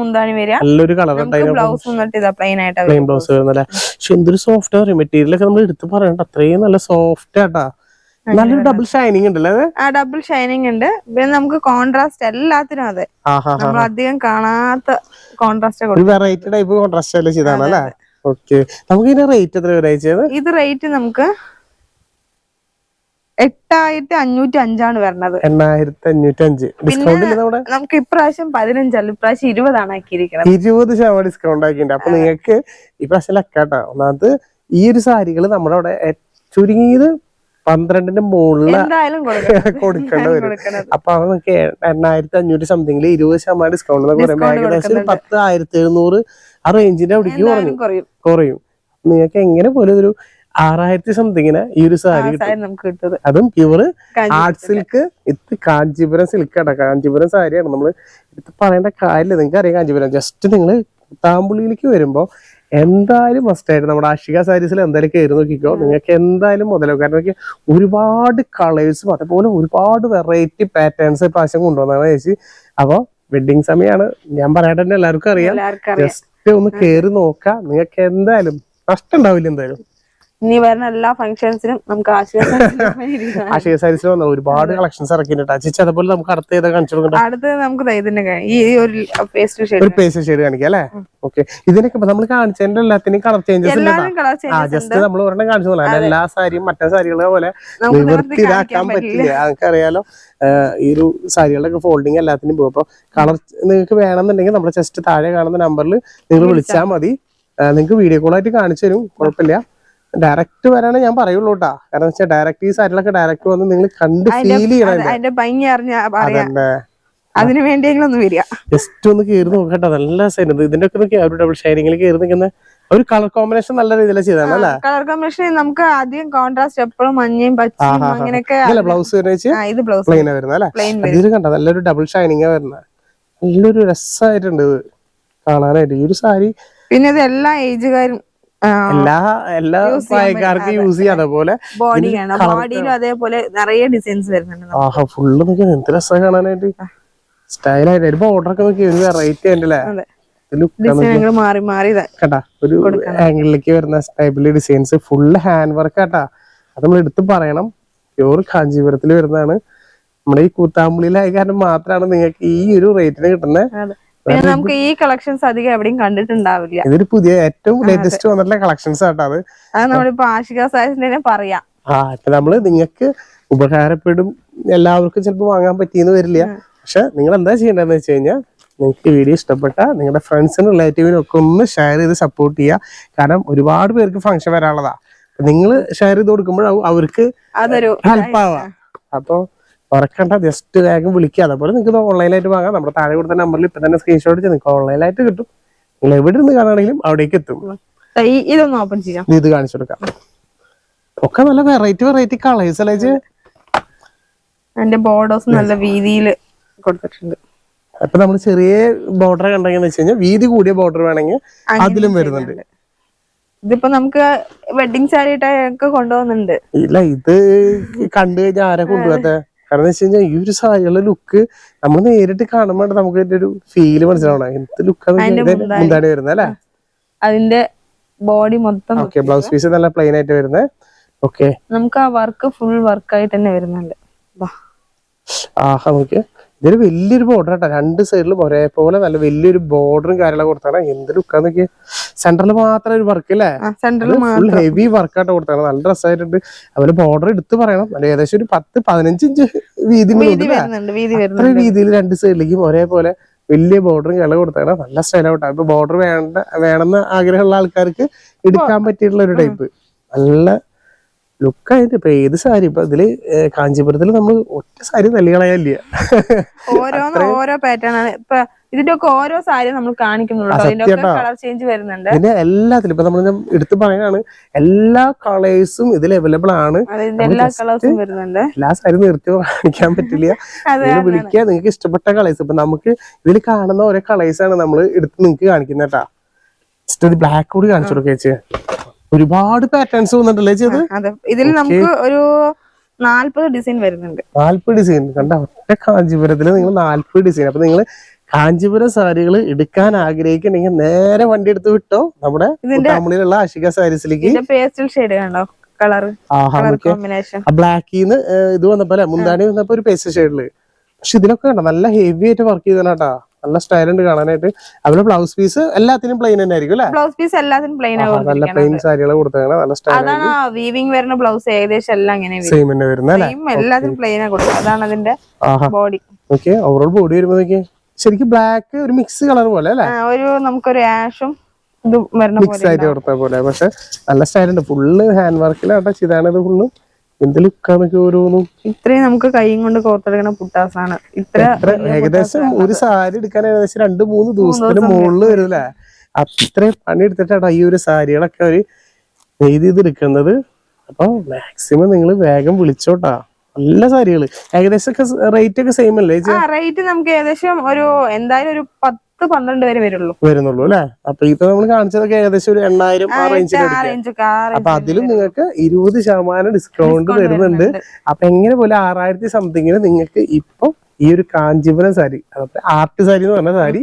Speaker 1: മുന്താണി വരിക.
Speaker 2: നല്ലൊരു കളർ
Speaker 1: പ്ലെയിൻ
Speaker 2: ബ്ലൗസ് വരുന്നല്ലേ? പക്ഷെ എന്തൊരു സോഫ്റ്റ് മെറ്റീരിയൽ ഒക്കെ നമ്മൾ എടുത്ത് പറയണ്ട. അത്രയും നല്ല സോഫ്റ്റ് ആട്ടാ നല്ലൊരു ഡബിൾ ഷൈനിങ് ഉണ്ടല്ലേ
Speaker 1: ആ ഡബിൾ ഷൈനിങ് ഉണ്ട്. പിന്നെ നമുക്ക് കോൺട്രാസ്റ്റ് എല്ലാത്തിനും അതെ. നമ്മൾ അധികം കാണാത്ത കോൺട്രാസ്റ്റ്
Speaker 2: വെറൈറ്റി ടൈപ്പ് കോൺട്രാസ്റ്റ് അല്ലേ ചെയ്താണ് അല്ലേ? ഓക്കെ നമുക്ക് ഇതിന്റെ റേറ്റ് എത്ര ഒരാഴ്ചയത്
Speaker 1: ഇത് റേറ്റ് നമുക്ക് എട്ടായിരത്തി അഞ്ഞൂറ്റി അഞ്ചാണ് വരുന്നത്
Speaker 2: എണ്ണായിരത്തി അഞ്ഞൂറ്റി അഞ്ച് ഡിസ്കൗണ്ട്
Speaker 1: നമുക്ക് ഇപ്രാവശ്യം പതിനഞ്ചല്ല ഇപ്രാവശ്യം ഇരുപതാണ് ആക്കിയിരിക്കുന്നത്
Speaker 2: ഇരുപത് ശതമാനം ഡിസ്കൗണ്ട് ആക്കിയിട്ടുണ്ട്. അപ്പൊ നിങ്ങൾക്ക് ഇപ്രാവശ്യം പ്രാവശ്യം ലക്കാട്ടോ. ഒന്നാമത് ഈ ഒരു സാരികൾ നമ്മുടെ അവിടെ ചുരുങ്ങിയത് പന്ത്രണ്ടിന്റെ മുകളിൽ
Speaker 1: കൊടുക്കണം. *laughs*
Speaker 2: കൊടുക്കേണ്ടി വരും. അപ്പൊ അവ നമുക്ക് എണ്ണായിരത്തി അഞ്ഞൂറ്റി സംതിങ്ങിൽ ഇരുപത് ശതമാനം ഡിസ്കൗണ്ട് എന്നൊക്കെ പറയുമ്പോൾ
Speaker 1: Discount
Speaker 2: ഏകദേശം ഒരു പത്ത് ആയിരത്തി എഴുന്നൂറ് ആ റേഞ്ചിന്റെ അവിടേക്ക് കുറഞ്ഞു.
Speaker 1: കുറയും.
Speaker 2: നിങ്ങൾക്ക് എങ്ങനെ പോലെ ഒരു ആറായിരത്തി സംതിങ്ങിന് ഈ ഒരു സാരി കിട്ടും. അതും
Speaker 1: പ്യുവർ
Speaker 2: ആർട്ട് സിൽക്ക് ഇത് കാഞ്ചീപുരം സിൽക്ക് ആണ് കാഞ്ചീപുരം സാരിയാണ് നമ്മൾ ഇത് പറയേണ്ട കാര്യമില്ല. നിങ്ങൾക്ക് അറിയാം കാഞ്ചീപുരം. ജസ്റ്റ് നിങ്ങൾ താമ്പുള്ളിയിലേക്ക് വരുമ്പോൾ എന്തായാലും മസ്റ്റ് ആയിട്ട് നമ്മുടെ ആഷിക സാരീസിൽ എന്തായാലും കയറി നോക്കിക്കോ. നിങ്ങൾക്ക് എന്തായാലും മുതലോ കാരണം ഒരുപാട് കളേഴ്സും അതുപോലെ ഒരുപാട് വെറൈറ്റി പാറ്റേൺസ് പ്രാവശ്യം കൊണ്ടുവന്നാണ് ചേച്ചി. അപ്പോൾ വെഡിങ് സമയമാണ് ഞാൻ പറയാട്ടെ തന്നെ എല്ലാവർക്കും അറിയാം.
Speaker 1: എല്ലാവർക്കും അറിയാം.
Speaker 2: ജസ്റ്റ് ഒന്ന് കയറി നോക്കാം. നിങ്ങൾക്ക് എന്തായാലും നഷ്ടം ഉണ്ടാവില്ല എന്തായാലും.
Speaker 1: ഇനി വരുന്ന എല്ലാ ഫംഗ്ഷൻസിനും നമുക്ക്
Speaker 2: ആശയ സാരീസിൽ വന്ന ഒരുപാട് കളക്ഷൻസ് ഇറക്കിയിട്ടുണ്ട്. ചേച്ചി അതുപോലെ നമുക്ക് അടുത്ത ഏതാ കാണിച്ചു കൊടുക്കണ്ട.
Speaker 1: അടുത്ത് നമുക്ക് ഇതിന്റെ ഈ ഒരു പേസ്റ്റ് ഷെയ്ഡ്
Speaker 2: ഒരു പേസ് ഷെയ്ഡ് കാണിക്കാം അല്ലേ? ഓക്കെ. ഇതിനൊക്കെ നമ്മൾ കാണിച്ചതിന്റെ എല്ലാത്തിനും കളർ ചേഞ്ചസ് ആ ജസ്റ്റ് നമ്മൾ ഒരെണ്ണം കാണിച്ചു തന്നില്ല. എല്ലാ സാരിയും മറ്റേ സാരികളെ പോലെ
Speaker 1: നമുക്ക്
Speaker 2: നിവൃത്തി പറ്റില്ല. നമുക്കറിയാലോ ഈ ഒരു സാരികളുടെ ഫോൾഡിങ് എല്ലാത്തിനും പോകും. അപ്പൊ കളർ നിങ്ങൾക്ക് വേണമെന്നുണ്ടെങ്കിൽ നമ്മുടെ ജസ്റ്റ് താഴെ കാണുന്ന നമ്പറിൽ നിങ്ങൾ വിളിച്ചാൽ മതി. നിങ്ങൾക്ക് വീഡിയോ കോൾ ആയിട്ട് കാണിച്ചു തരും. കുഴപ്പമില്ല. ഡയറക്റ്റ് വരാനേ ഞാൻ പറയുള്ളൂ കേട്ടാ കാരണം വെച്ചാൽ ഡയറക്റ്റ് ഈ സൈഡിലൊക്കെ ഡയറക്റ്റ് വന്ന് നിങ്ങൾ കണ്ട് ഫീൽ ചെയ്യണം
Speaker 1: അത് അതിന്റെ. ഭംഗി അറിഞ്ഞ അറിയാം.
Speaker 2: അതന്നെ.
Speaker 1: അതിന് വേണ്ടിയെങ്കിലും ഒന്ന് വരിക.
Speaker 2: ജസ്റ്റ് ഒന്ന് കയറി നോക്കട്ടെ. നല്ല സൈഡ് ഇതിന്റെ ഒക്കെ ഒരു ഡബിൾ ഷെയറിംഗിൽ കയറി നിൽക്കുന്ന ഒരു കളർ കോമ്പിനേഷൻ നല്ല രീതിയിൽ ചെയ്താണ് അല്ലേ?
Speaker 1: കളർ കോമ്പിനേഷൻ നമുക്ക് ആദ്യം കോൺട്രാസ്റ്റ് എപ്പോഴും മഞ്ഞയും പച്ചയും. അങ്ങനെയൊക്കെ
Speaker 2: ബ്ലൗസ് വരുന്ന
Speaker 1: ഇത് ബ്ലൗസ്
Speaker 2: പ്ലെയിൻ വരുന്നത് അല്ലേ? ഇതിൽ കണ്ട? നല്ലൊരു ഡബിൾ ഷൈനിങ് വരുന്നത്. നല്ലൊരു രസമായിട്ടുണ്ട് ഇത്. കാണാനായിട്ട് ഈ ഒരു സാരി
Speaker 1: പിന്നെ ഇത് എല്ലാ ഏജുകാരും
Speaker 2: എല്ലാ എല്ലാ പ്രായക്കാർക്കും യൂസ് ചെയ്യാം അതേപോലെ.
Speaker 1: ബോഡിയിലും അതേപോലെ നിറയെ ഡിസൈൻസ് വരുന്നുണ്ട്.
Speaker 2: ആഹാ ഫുള്ള് നോക്കി എന്ത് രസം കാണാനായിട്ട്. സ്റ്റൈലായിട്ട് ഒരു ബോർഡർ ഒക്കെ നോക്കി ഒരു വെറൈറ്റി ഉണ്ട്
Speaker 1: അല്ലേ?
Speaker 2: ലുക്ക്
Speaker 1: ഡിസൈനുകൾ മാറി മാറി ഇതാ.
Speaker 2: കേട്ടാ ഒരു ആംഗിളിലേക്ക് വരുന്ന ടൈപ്പിലെ ഡിസൈൻസ് ഫുള്ള് ഹാൻഡ് വർക്ക് ആട്ടാ. അത് നമ്മൾ എടുത്ത് പറയണം. പ്യൂർ കാഞ്ചീപുരത്തിൽ വരുന്നതാണ്. നമ്മുടെ ഈ കൂത്താമ്പുള്ളിയിലായ കാരണം മാത്രമാണ് നിങ്ങൾക്ക് ഈ ഒരു റേറ്റിന് കിട്ടുന്നത്
Speaker 1: പിന്നെ നമുക്ക് ഈ കളക്ഷൻസ് അധികം എവിടെയും കണ്ടിട്ടുണ്ടാവില്ല.
Speaker 2: ഇതൊരു പുതിയ ഏറ്റവും ലേറ്റസ്റ്റ് വന്നിട്ടുള്ള കളക്ഷൻസ് ആട്ടോ അത്.
Speaker 1: അത് നമ്മളിപ്പോ ആഷിക സാരിസിന്റെ തന്നെ പറയാം.
Speaker 2: ആ ഇപ്പൊ നമ്മൾ നിങ്ങൾക്ക് ഉപകാരപ്പെടും. എല്ലാവർക്കും ചിലപ്പോ വാങ്ങാൻ പറ്റിയെന്ന് വരില്ല. പക്ഷെ നിങ്ങൾ എന്താ ചെയ്യേണ്ടതെന്ന് വെച്ച് കഴിഞ്ഞാൽ നിങ്ങൾക്ക് വീഡിയോ ഇഷ്ടപ്പെട്ട നിങ്ങളുടെ ഫ്രണ്ട്സിനും റിലേറ്റീവിനും ഒക്കെ ഒന്ന് ഷെയർ ചെയ്ത് സപ്പോർട്ട് ചെയ്യുക കാരണം ഒരുപാട് പേർക്ക് ഫങ്ഷൻ വരാനുള്ളതാ. നിങ്ങൾ ഷെയർ ചെയ്ത് കൊടുക്കുമ്പോൾ അവർക്ക് ഹെൽപ്പ് ആവാം അപ്പോൾ മറക്കണ്ട ജസ്റ്റ് വേഗം വിളിക്കുക അതേപോലെ നിങ്ങൾക്ക് ഓൺലൈനായിട്ട് വാങ്ങാം. നമ്മുടെ താഴെ കൊടുത്ത നമ്പറിൽ ഇപ്പൊ തന്നെ സ്ക്രീൻഷോട്ട് ചെയ്ത് നിങ്ങൾക്ക് ഓൺലൈനായിട്ട് കിട്ടും. നിങ്ങൾ എവിടെ നിന്ന് കാണുകയാണെങ്കിലും അവിടേക്ക് എത്തും.
Speaker 1: ഇതൊന്ന് ഓപ്പൺ ചെയ്യാം.
Speaker 2: ഇത് കാണിച്ചു കൊടുക്കാം. ഒക്കെ നല്ല വെറൈറ്റി വെറൈറ്റി കളേഴ്സ് അല്ലേ?
Speaker 1: അതിന്റെ ബോർഡേഴ്സ് നല്ല വീതിയിൽ കൊടുത്തിട്ടുണ്ട്.
Speaker 2: അപ്പൊ നമ്മൾ ചെറിയ ബോർഡർ കണ്ടെങ്കിൽ വെച്ച് കഴിഞ്ഞാൽ വീതി കൂടിയ ബോർഡർ വേണമെങ്കിൽ അതിലും വരുന്നുണ്ട്.
Speaker 1: ഇതിപ്പോ നമുക്ക് വെഡിങ് സാരി ഒക്കെ കൊണ്ടുപോകുന്നുണ്ട്.
Speaker 2: ഇല്ല ഇത് കണ്ടു കഴിഞ്ഞാൽ ആരെ കൊണ്ടുപോകാത്ത? കാരണം വെച്ച് കഴിഞ്ഞാൽ ഈ ഒരു സാരികളുടെ ലുക്ക് നമ്മൾ നേരിട്ട് കാണുമ്പോൾ നമുക്ക് അതിന്റെ ഒരു ഫീൽ മനസ്സിലാവണം എന്ത് ലുക്കാണ് എന്താണ് വരുന്നത് അല്ലേ?
Speaker 1: അതിന്റെ ബോഡി മൊത്തം
Speaker 2: ഓക്കെ ബ്ലൗസ് പീസ് നല്ല പ്ലെയിൻ ആയിട്ട് വരുന്നത്. ഓക്കെ
Speaker 1: നമുക്ക് ആ വർക്ക് ഫുൾ വർക്കായിട്ട് തന്നെ വരുന്നുണ്ട്.
Speaker 2: ആഹാ നോക്കിയ. ഇതൊരു വലിയൊരു ബോർഡർ കേട്ടോ രണ്ട് സൈഡിലും ഒരേപോലെ നല്ല വലിയൊരു ബോർഡറും കാര്യങ്ങളും കൊടുത്താണ്. എന്ത് ലുക്കാന്ന് നോക്കിയ. സെന്ററിൽ മാത്രം ഒരു വർക്ക് അല്ലേ
Speaker 1: സെന്ററിൽ
Speaker 2: ഫുൾ ഹെവി വർക്കായിട്ട് കൊടുത്താണ്. നല്ല ഡ്രസ്സായിട്ടുണ്ട് അതുപോലെ ബോർഡർ എടുത്ത് പറയണം. അല്ലെങ്കിൽ ഏകദേശം ഒരു പത്ത് പതിനഞ്ച് ഇഞ്ച് വീതി അത്ര രീതിയിൽ രണ്ട് സൈഡിലേക്കും ഒരേപോലെ വലിയ ബോർഡറും കിള കൊടുത്താണ്. നല്ല സ്റ്റൈലാവട്ടെ ഇപ്പൊ ബോർഡർ വേണ്ട വേണമെന്ന് ആഗ്രഹമുള്ള ആൾക്കാർക്ക് എടുക്കാൻ പറ്റിയിട്ടുള്ള ഒരു ടൈപ്പ് നല്ല ലുക്കായിട്ട് ഇപ്പൊ ഏത് സാരി ഇപ്പൊ ഇതിൽ കാഞ്ചീപുരത്തിൽ നമ്മൾ ഒറ്റ സാരി തല്ലികളയല്ല
Speaker 1: ഓരോന്ന് ഓരോ പാറ്റേൺ ആണ്. ഇപ്പൊ ഇതിന്റെ ഒക്കെ ഓരോ സാരി നമ്മൾ കാണിക്കുന്നുള്ളൂ കളർ ചേഞ്ച് വരുന്നുണ്ട്.
Speaker 2: പിന്നെ എല്ലാത്തിലും ഇപ്പൊ നമ്മൾ എടുത്തു പറയാണ് എല്ലാ കളേഴ്സും ഇതിൽ അവൈലബിൾ ആണ്.
Speaker 1: എല്ലാ കളേഴ്സും വരുന്നുണ്ട്.
Speaker 2: എല്ലാ സാരി നിർത്തി കാണിക്കാൻ പറ്റില്ല. *laughs* വിളിക്കുക നിങ്ങൾക്ക് ഇഷ്ടപ്പെട്ട കളേഴ്സ് ഇപ്പൊ നമുക്ക് ഇതിൽ കാണുന്ന ഓരോ കളേഴ്സ് ആണ് നമ്മൾ എടുത്ത് നിങ്ങൾക്ക് കാണിക്കുന്നത് കേട്ടാ. ജസ്റ്റ് ഒരു ബ്ലാക്ക് കൂടി കാണിച്ചു കൊടുക്കുക ചേച്ചി. ഒരുപാട് പാറ്റേൺസ് വന്നിട്ടല്ലേ ചെയ്ത്
Speaker 1: ഇതിൽ നമുക്ക് ഒരു നാല്പത് ഡിസൈൻ വരുന്നുണ്ട്.
Speaker 2: നാല്പത് ഡിസൈൻ കണ്ട? ഒറ്റ കാഞ്ചിപുരത്തിൽ നിങ്ങൾ നാല്പത് ഡിസൈൻ അപ്പൊ നിങ്ങൾ കാഞ്ചീപുരം സാരികൾ എടുക്കാൻ ആഗ്രഹിക്കുന്നുണ്ടെങ്കിൽ നേരെ വണ്ടി എടുത്ത് വിട്ടോ നമ്മുടെ തമിഴിലുള്ള ആഷിക സാരീസിലേക്ക്.
Speaker 1: പേസ്റ്റൽ ഷെയ്ഡ് കണ്ടോ? കളർ കോമ്പിനേഷൻ
Speaker 2: ബ്ലാക്കിന്ന് ഇത് വന്നപ്പോ അല്ലെ മുന്താണി വന്നപ്പോ ഒരു പേസ്റ്റൽ ഷെയ്ഡിൽ പക്ഷെ ഇതിനൊക്കെ കണ്ടോ? നല്ല ഹെവി ആയിട്ട് വർക്ക് ചെയ്തേട്ടാ നല്ല സ്റ്റൈൽ ഉണ്ട് കാണാനായിട്ട്. അവരുടെ ബ്ലൗസ് പീസ് എല്ലാത്തിനും പ്ലെയിൻ തന്നെ ആയിരിക്കും അല്ലെ?
Speaker 1: ബ്ലൗസ് പീസ് എല്ലാത്തിനും പ്ലെയിൻ
Speaker 2: നല്ല പ്ലെയിൻ സാരികൾ കൊടുത്തേക്കണ നല്ല സ്റ്റൈൽ
Speaker 1: അതാണ് വീവിംഗ് വരുന്ന ബ്ലൗസ് ഏകദേശം എല്ലാം അങ്ങനെ വരും.
Speaker 2: സെയിം തന്നെ വരുന്ന
Speaker 1: എല്ലാത്തിനും പ്ലെയിൻ ആ കൊടുക്കുക അതാണ് അതിന്റെ ബോഡി
Speaker 2: ഓക്കെ ഓവറോൾ ബോഡി വരുമ്പോഴേക്ക് ശരിക്കും ബ്ലാക്ക് ഒരു മിക്സ് കളർ പോലെ അല്ലെ?
Speaker 1: ഒരു നമുക്കൊരു ആഷും
Speaker 2: മിക്സ് ആയിട്ട് കൊടുത്ത പോലെ. പക്ഷെ നല്ല സ്റ്റൈൽ ഉണ്ട്. ഫുള്ള് ഹാൻഡ് വർക്കിലാട്ടെ ചെയ്താണ് ഇത് ഫുള്ള് എന്ത് ലുക്കാന്നൊക്കെ ഓരോന്നും
Speaker 1: ഇത്രയും നമുക്ക് കൈയും കൊണ്ട് കോർത്തെടുക്കണ പുട്ടാസാണ്. ഇത്ര
Speaker 2: ഏകദേശം ഒരു സാരി എടുക്കാൻ ഏകദേശം രണ്ട് മൂന്ന് ദിവസത്തിന് മുകളിൽ വരൂല അത്രയും പണി എടുത്തിട്ടാണ് ഈ ഒരു സാരികളൊക്കെ അവർ നെയ്ത് ചെയ്തെടുക്കുന്നത്. അപ്പൊ മാക്സിമം നിങ്ങൾ വേഗം വിളിച്ചോട്ടാ. നല്ല സാരികൾ. ഏകദേശം റേറ്റ് ഒക്കെ സെയിം അല്ലേ
Speaker 1: റേറ്റ് നമുക്ക് ഏകദേശം ഒരു എന്തായാലും ഒരു പത്ത് പന്ത്രണ്ട് വരെ വരുള്ളൂ.
Speaker 2: വരുന്നുള്ളൂ അല്ലെ? അപ്പൊ ഇപ്പൊ നമ്മൾ കാണിച്ചതൊക്കെ ഏകദേശം ഒരു എണ്ണായിരം ആ റേഞ്ചിൽ അപ്പൊ അതിലും നിങ്ങൾക്ക് ഇരുപത് ശതമാനം ഡിസ്കൗണ്ട് വരുന്നുണ്ട്. അപ്പൊ എങ്ങനെ പോലെ ആറായിരത്തി സംതിങ്ങിന് നിങ്ങൾക്ക് ഇപ്പൊ ഈ ഒരു കാഞ്ചീപുരം സാരി ആർട്ട് സാരി എന്ന് പറഞ്ഞ സാരി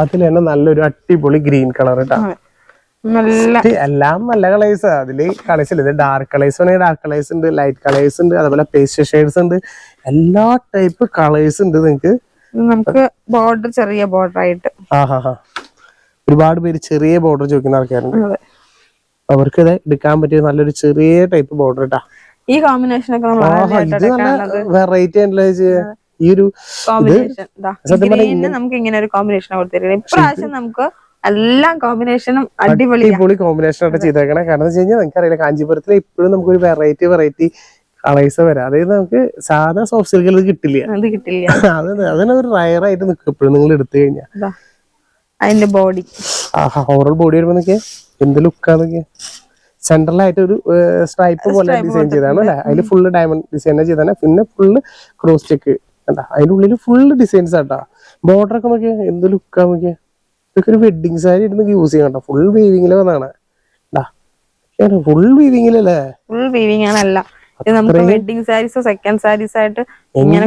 Speaker 2: അതിൽ തന്നെ നല്ലൊരു അടിപൊളി ഗ്രീൻ കളർ കേട്ടോ എല്ലാം നല്ല കളേഴ്സ് അതിൽ കളേഴ്സ് ഇത് ഡാർക്ക് കളേഴ്സ് ആണെങ്കിൽ ഡാർക്ക് കളേഴ്സ് ഉണ്ട് ലൈറ്റ് കളേഴ്സ് ഉണ്ട് അതുപോലെ പേസ്റ്റ് ഷെയ്ഡ്സ് ഉണ്ട്. എല്ലാ ടൈപ്പ് കളേഴ്സ് ഉണ്ട് നിങ്ങൾക്ക്
Speaker 1: ഇത് നമുക്ക് ബോർഡർ ചെറിയ ബോർഡർ ആയിട്ട്.
Speaker 2: ഒരുപാട് പേര് ചെറിയ ബോർഡർ ചോദിക്കുന്ന ആൾക്കാരുണ്ട്. അവർക്ക് ഇത് എടുക്കാൻ പറ്റിയ നല്ലൊരു ചെറിയ ടൈപ്പ് ബോർഡർ കേട്ടാ
Speaker 1: ഈ കോമ്പിനേഷൻ ഒക്കെ നമ്മൾ
Speaker 2: വെറൈറ്റി അനലൈസ് ഈ ഒരു
Speaker 1: നമുക്ക് ഇങ്ങനെ ഒരു കോമ്പിനേഷൻ കൊടുത്തിരിക്കുന്നത് ഇപ്രാവശ്യം നമുക്ക് എല്ലാം കോമ്പിനേഷനും അടിപൊളി
Speaker 2: അടിപൊളി കോമ്പിനേഷൻ ആയിട്ട് ചെയ്തേക്കണേ. കാരണം വെച്ച് കഴിഞ്ഞാൽ നമുക്കറിയില്ല കാഞ്ചീപുരത്തിൽ ഇപ്പോഴും നമുക്കൊരു വെറൈറ്റി വെറൈറ്റി കളേഴ്സ് വരെ. അതായത് നമുക്ക് സാധാ സോഫ്റ്റ് സിൽക്കിൽ കിട്ടില്ല.
Speaker 1: അത് കിട്ടില്ല. *laughs*
Speaker 2: അത് അതിനൊരു ആയിട്ട് നിൽക്കും എപ്പോഴും നിങ്ങൾ എടുത്തു കഴിഞ്ഞാൽ
Speaker 1: അതിന്റെ ബോഡി
Speaker 2: ഓവറോൾ ബോഡി വരുമ്പോ നോക്കിയേ എന്ത് ലുക്കാന്നൊക്കെ സെൻട്രലായിട്ട് ഒരു സ്ട്രൈപ്പ് പോലെ ഡിസൈൻ ചെയ്താണ് അല്ലെ? അതിൽ ഫുള്ള് ഡയമണ്ട് ഡിസൈൻ ചെയ്താണ് പിന്നെ ഫുള്ള് ക്രോസ് ചെക്ക് കണ്ടാ? അതിന്റെ ഉള്ളിൽ ഫുള്ള് ഡിസൈൻസ് ആട്ടാ ബോർഡർ ഒക്കെ നോക്കിയാ എന്ത് ലുക്കാ നോക്കിയാ. ഇതൊക്കെ ഒരു വെഡിങ് സാരി ഇരുന്ന് യൂസ് ചെയ്യാം കേട്ടോ ഫുൾ വീവിങ്ങിൽ വന്നാണ് ഫുൾ വീവിങ്ങിലല്ലേ
Speaker 1: ഫുൾ വീവിംഗ് ആണല്ല ഇത് നമുക്ക് വെഡിങ് സാരീസോ സെക്കൻഡ് സാരീസ് ആയിട്ട് ഇങ്ങനെ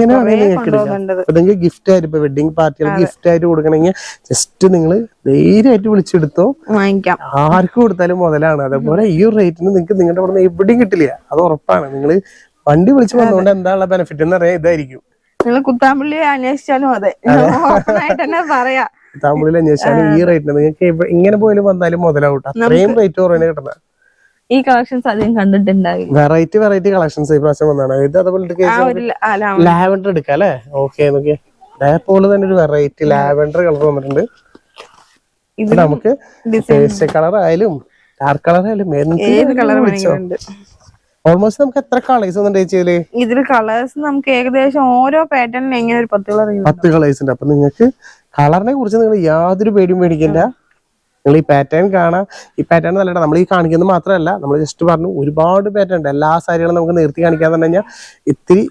Speaker 2: ഗിഫ്റ്റ് ആയിട്ട് വെഡിങ് പാർട്ടികൾ ഗിഫ്റ്റ് ആയിട്ട് കൊടുക്കണമെങ്കിൽ ജസ്റ്റ് നിങ്ങൾ ധൈര്യമായിട്ട് വിളിച്ചെടുത്തോ.
Speaker 1: വാങ്ങിക്കാം.
Speaker 2: ആർക്ക് കൊടുത്താലും മുതലാണ്. അതേപോലെ ഈ ഒരു റേറ്റിന് നിങ്ങൾക്ക് നിങ്ങളുടെ അവിടെ നിന്ന് എവിടെയും കിട്ടില്ല. അത് ഉറപ്പാണ്. നിങ്ങൾ വണ്ടി വിളിച്ച് വന്നതുകൊണ്ട് എന്താണുള്ള ബെനിഫിറ്റ് എന്ന് അറിയാം. ഇതായിരിക്കും.
Speaker 1: നിങ്ങൾ കുത്താമ്പള്ളി അന്വേഷിച്ചാലും അതെ. ആയിട്ട് തന്നെ പറയാ.
Speaker 2: താമ്പുള്ളിൽ അന്വേഷിച്ചാലും ഈ റേറ്റിന് നിങ്ങൾക്ക് ഇങ്ങനെ പോലും വന്നാലും മുതലാവും ട്ടോ. അത്രയും റേറ്റ് കുറവാണ് കിട്ടുന്നത്
Speaker 1: ഈ കളക്ഷൻസ് അധികം കണ്ടിട്ടുണ്ടാവില്ല.
Speaker 2: വെറൈറ്റി വെറൈറ്റി കളക്ഷൻസ് ഈ പ്രാവശ്യം വന്നാണ്. ഇത് അതുപോലെ ലാവൻഡർ എടുക്കാം അല്ലേ? ഓക്കെ നോക്കിയാ. അതേപോലെ തന്നെ ഒരു വെറൈറ്റി ലാവൻഡർ കളർ വന്നിട്ടുണ്ട്.
Speaker 1: ഇത്
Speaker 2: നമുക്ക് പേസ്റ്റ് കളർ ആയാലും ഡാർക്ക് കളർ ആയാലും
Speaker 1: ഏത് കളർ
Speaker 2: ഓൾമോസ്റ്റ് നമുക്ക് എത്ര കളേഴ്സ് ചേച്ചിയിൽ
Speaker 1: ഇതിൽ കളേഴ്സ് നമുക്ക് ഏകദേശം ഓരോ പാറ്റേണിന് എങ്ങനെ ഒരു പത്ത് കളർ
Speaker 2: പത്ത് കളേഴ്സ് ഉണ്ട്. അപ്പൊ നിങ്ങൾക്ക് കളറിനെ കുറിച്ച് നിങ്ങൾ യാതൊരു പേടിയും പേടിക്കണ്ട. നിങ്ങൾ ഈ പാറ്റേൺ കാണാം. ഈ പാറ്റേൺ നല്ലതാണ് നമ്മൾ ഈ കാണിക്കുന്നത് മാത്രമല്ല നമ്മൾ ജസ്റ്റ് പറഞ്ഞു ഒരുപാട് പാറ്റേൺ ഉണ്ട്. എല്ലാ സാരികളും നമുക്ക് നിർത്തി കാണിക്കാൻ തന്നെ കഴിഞ്ഞാൽ ഇത്തിരി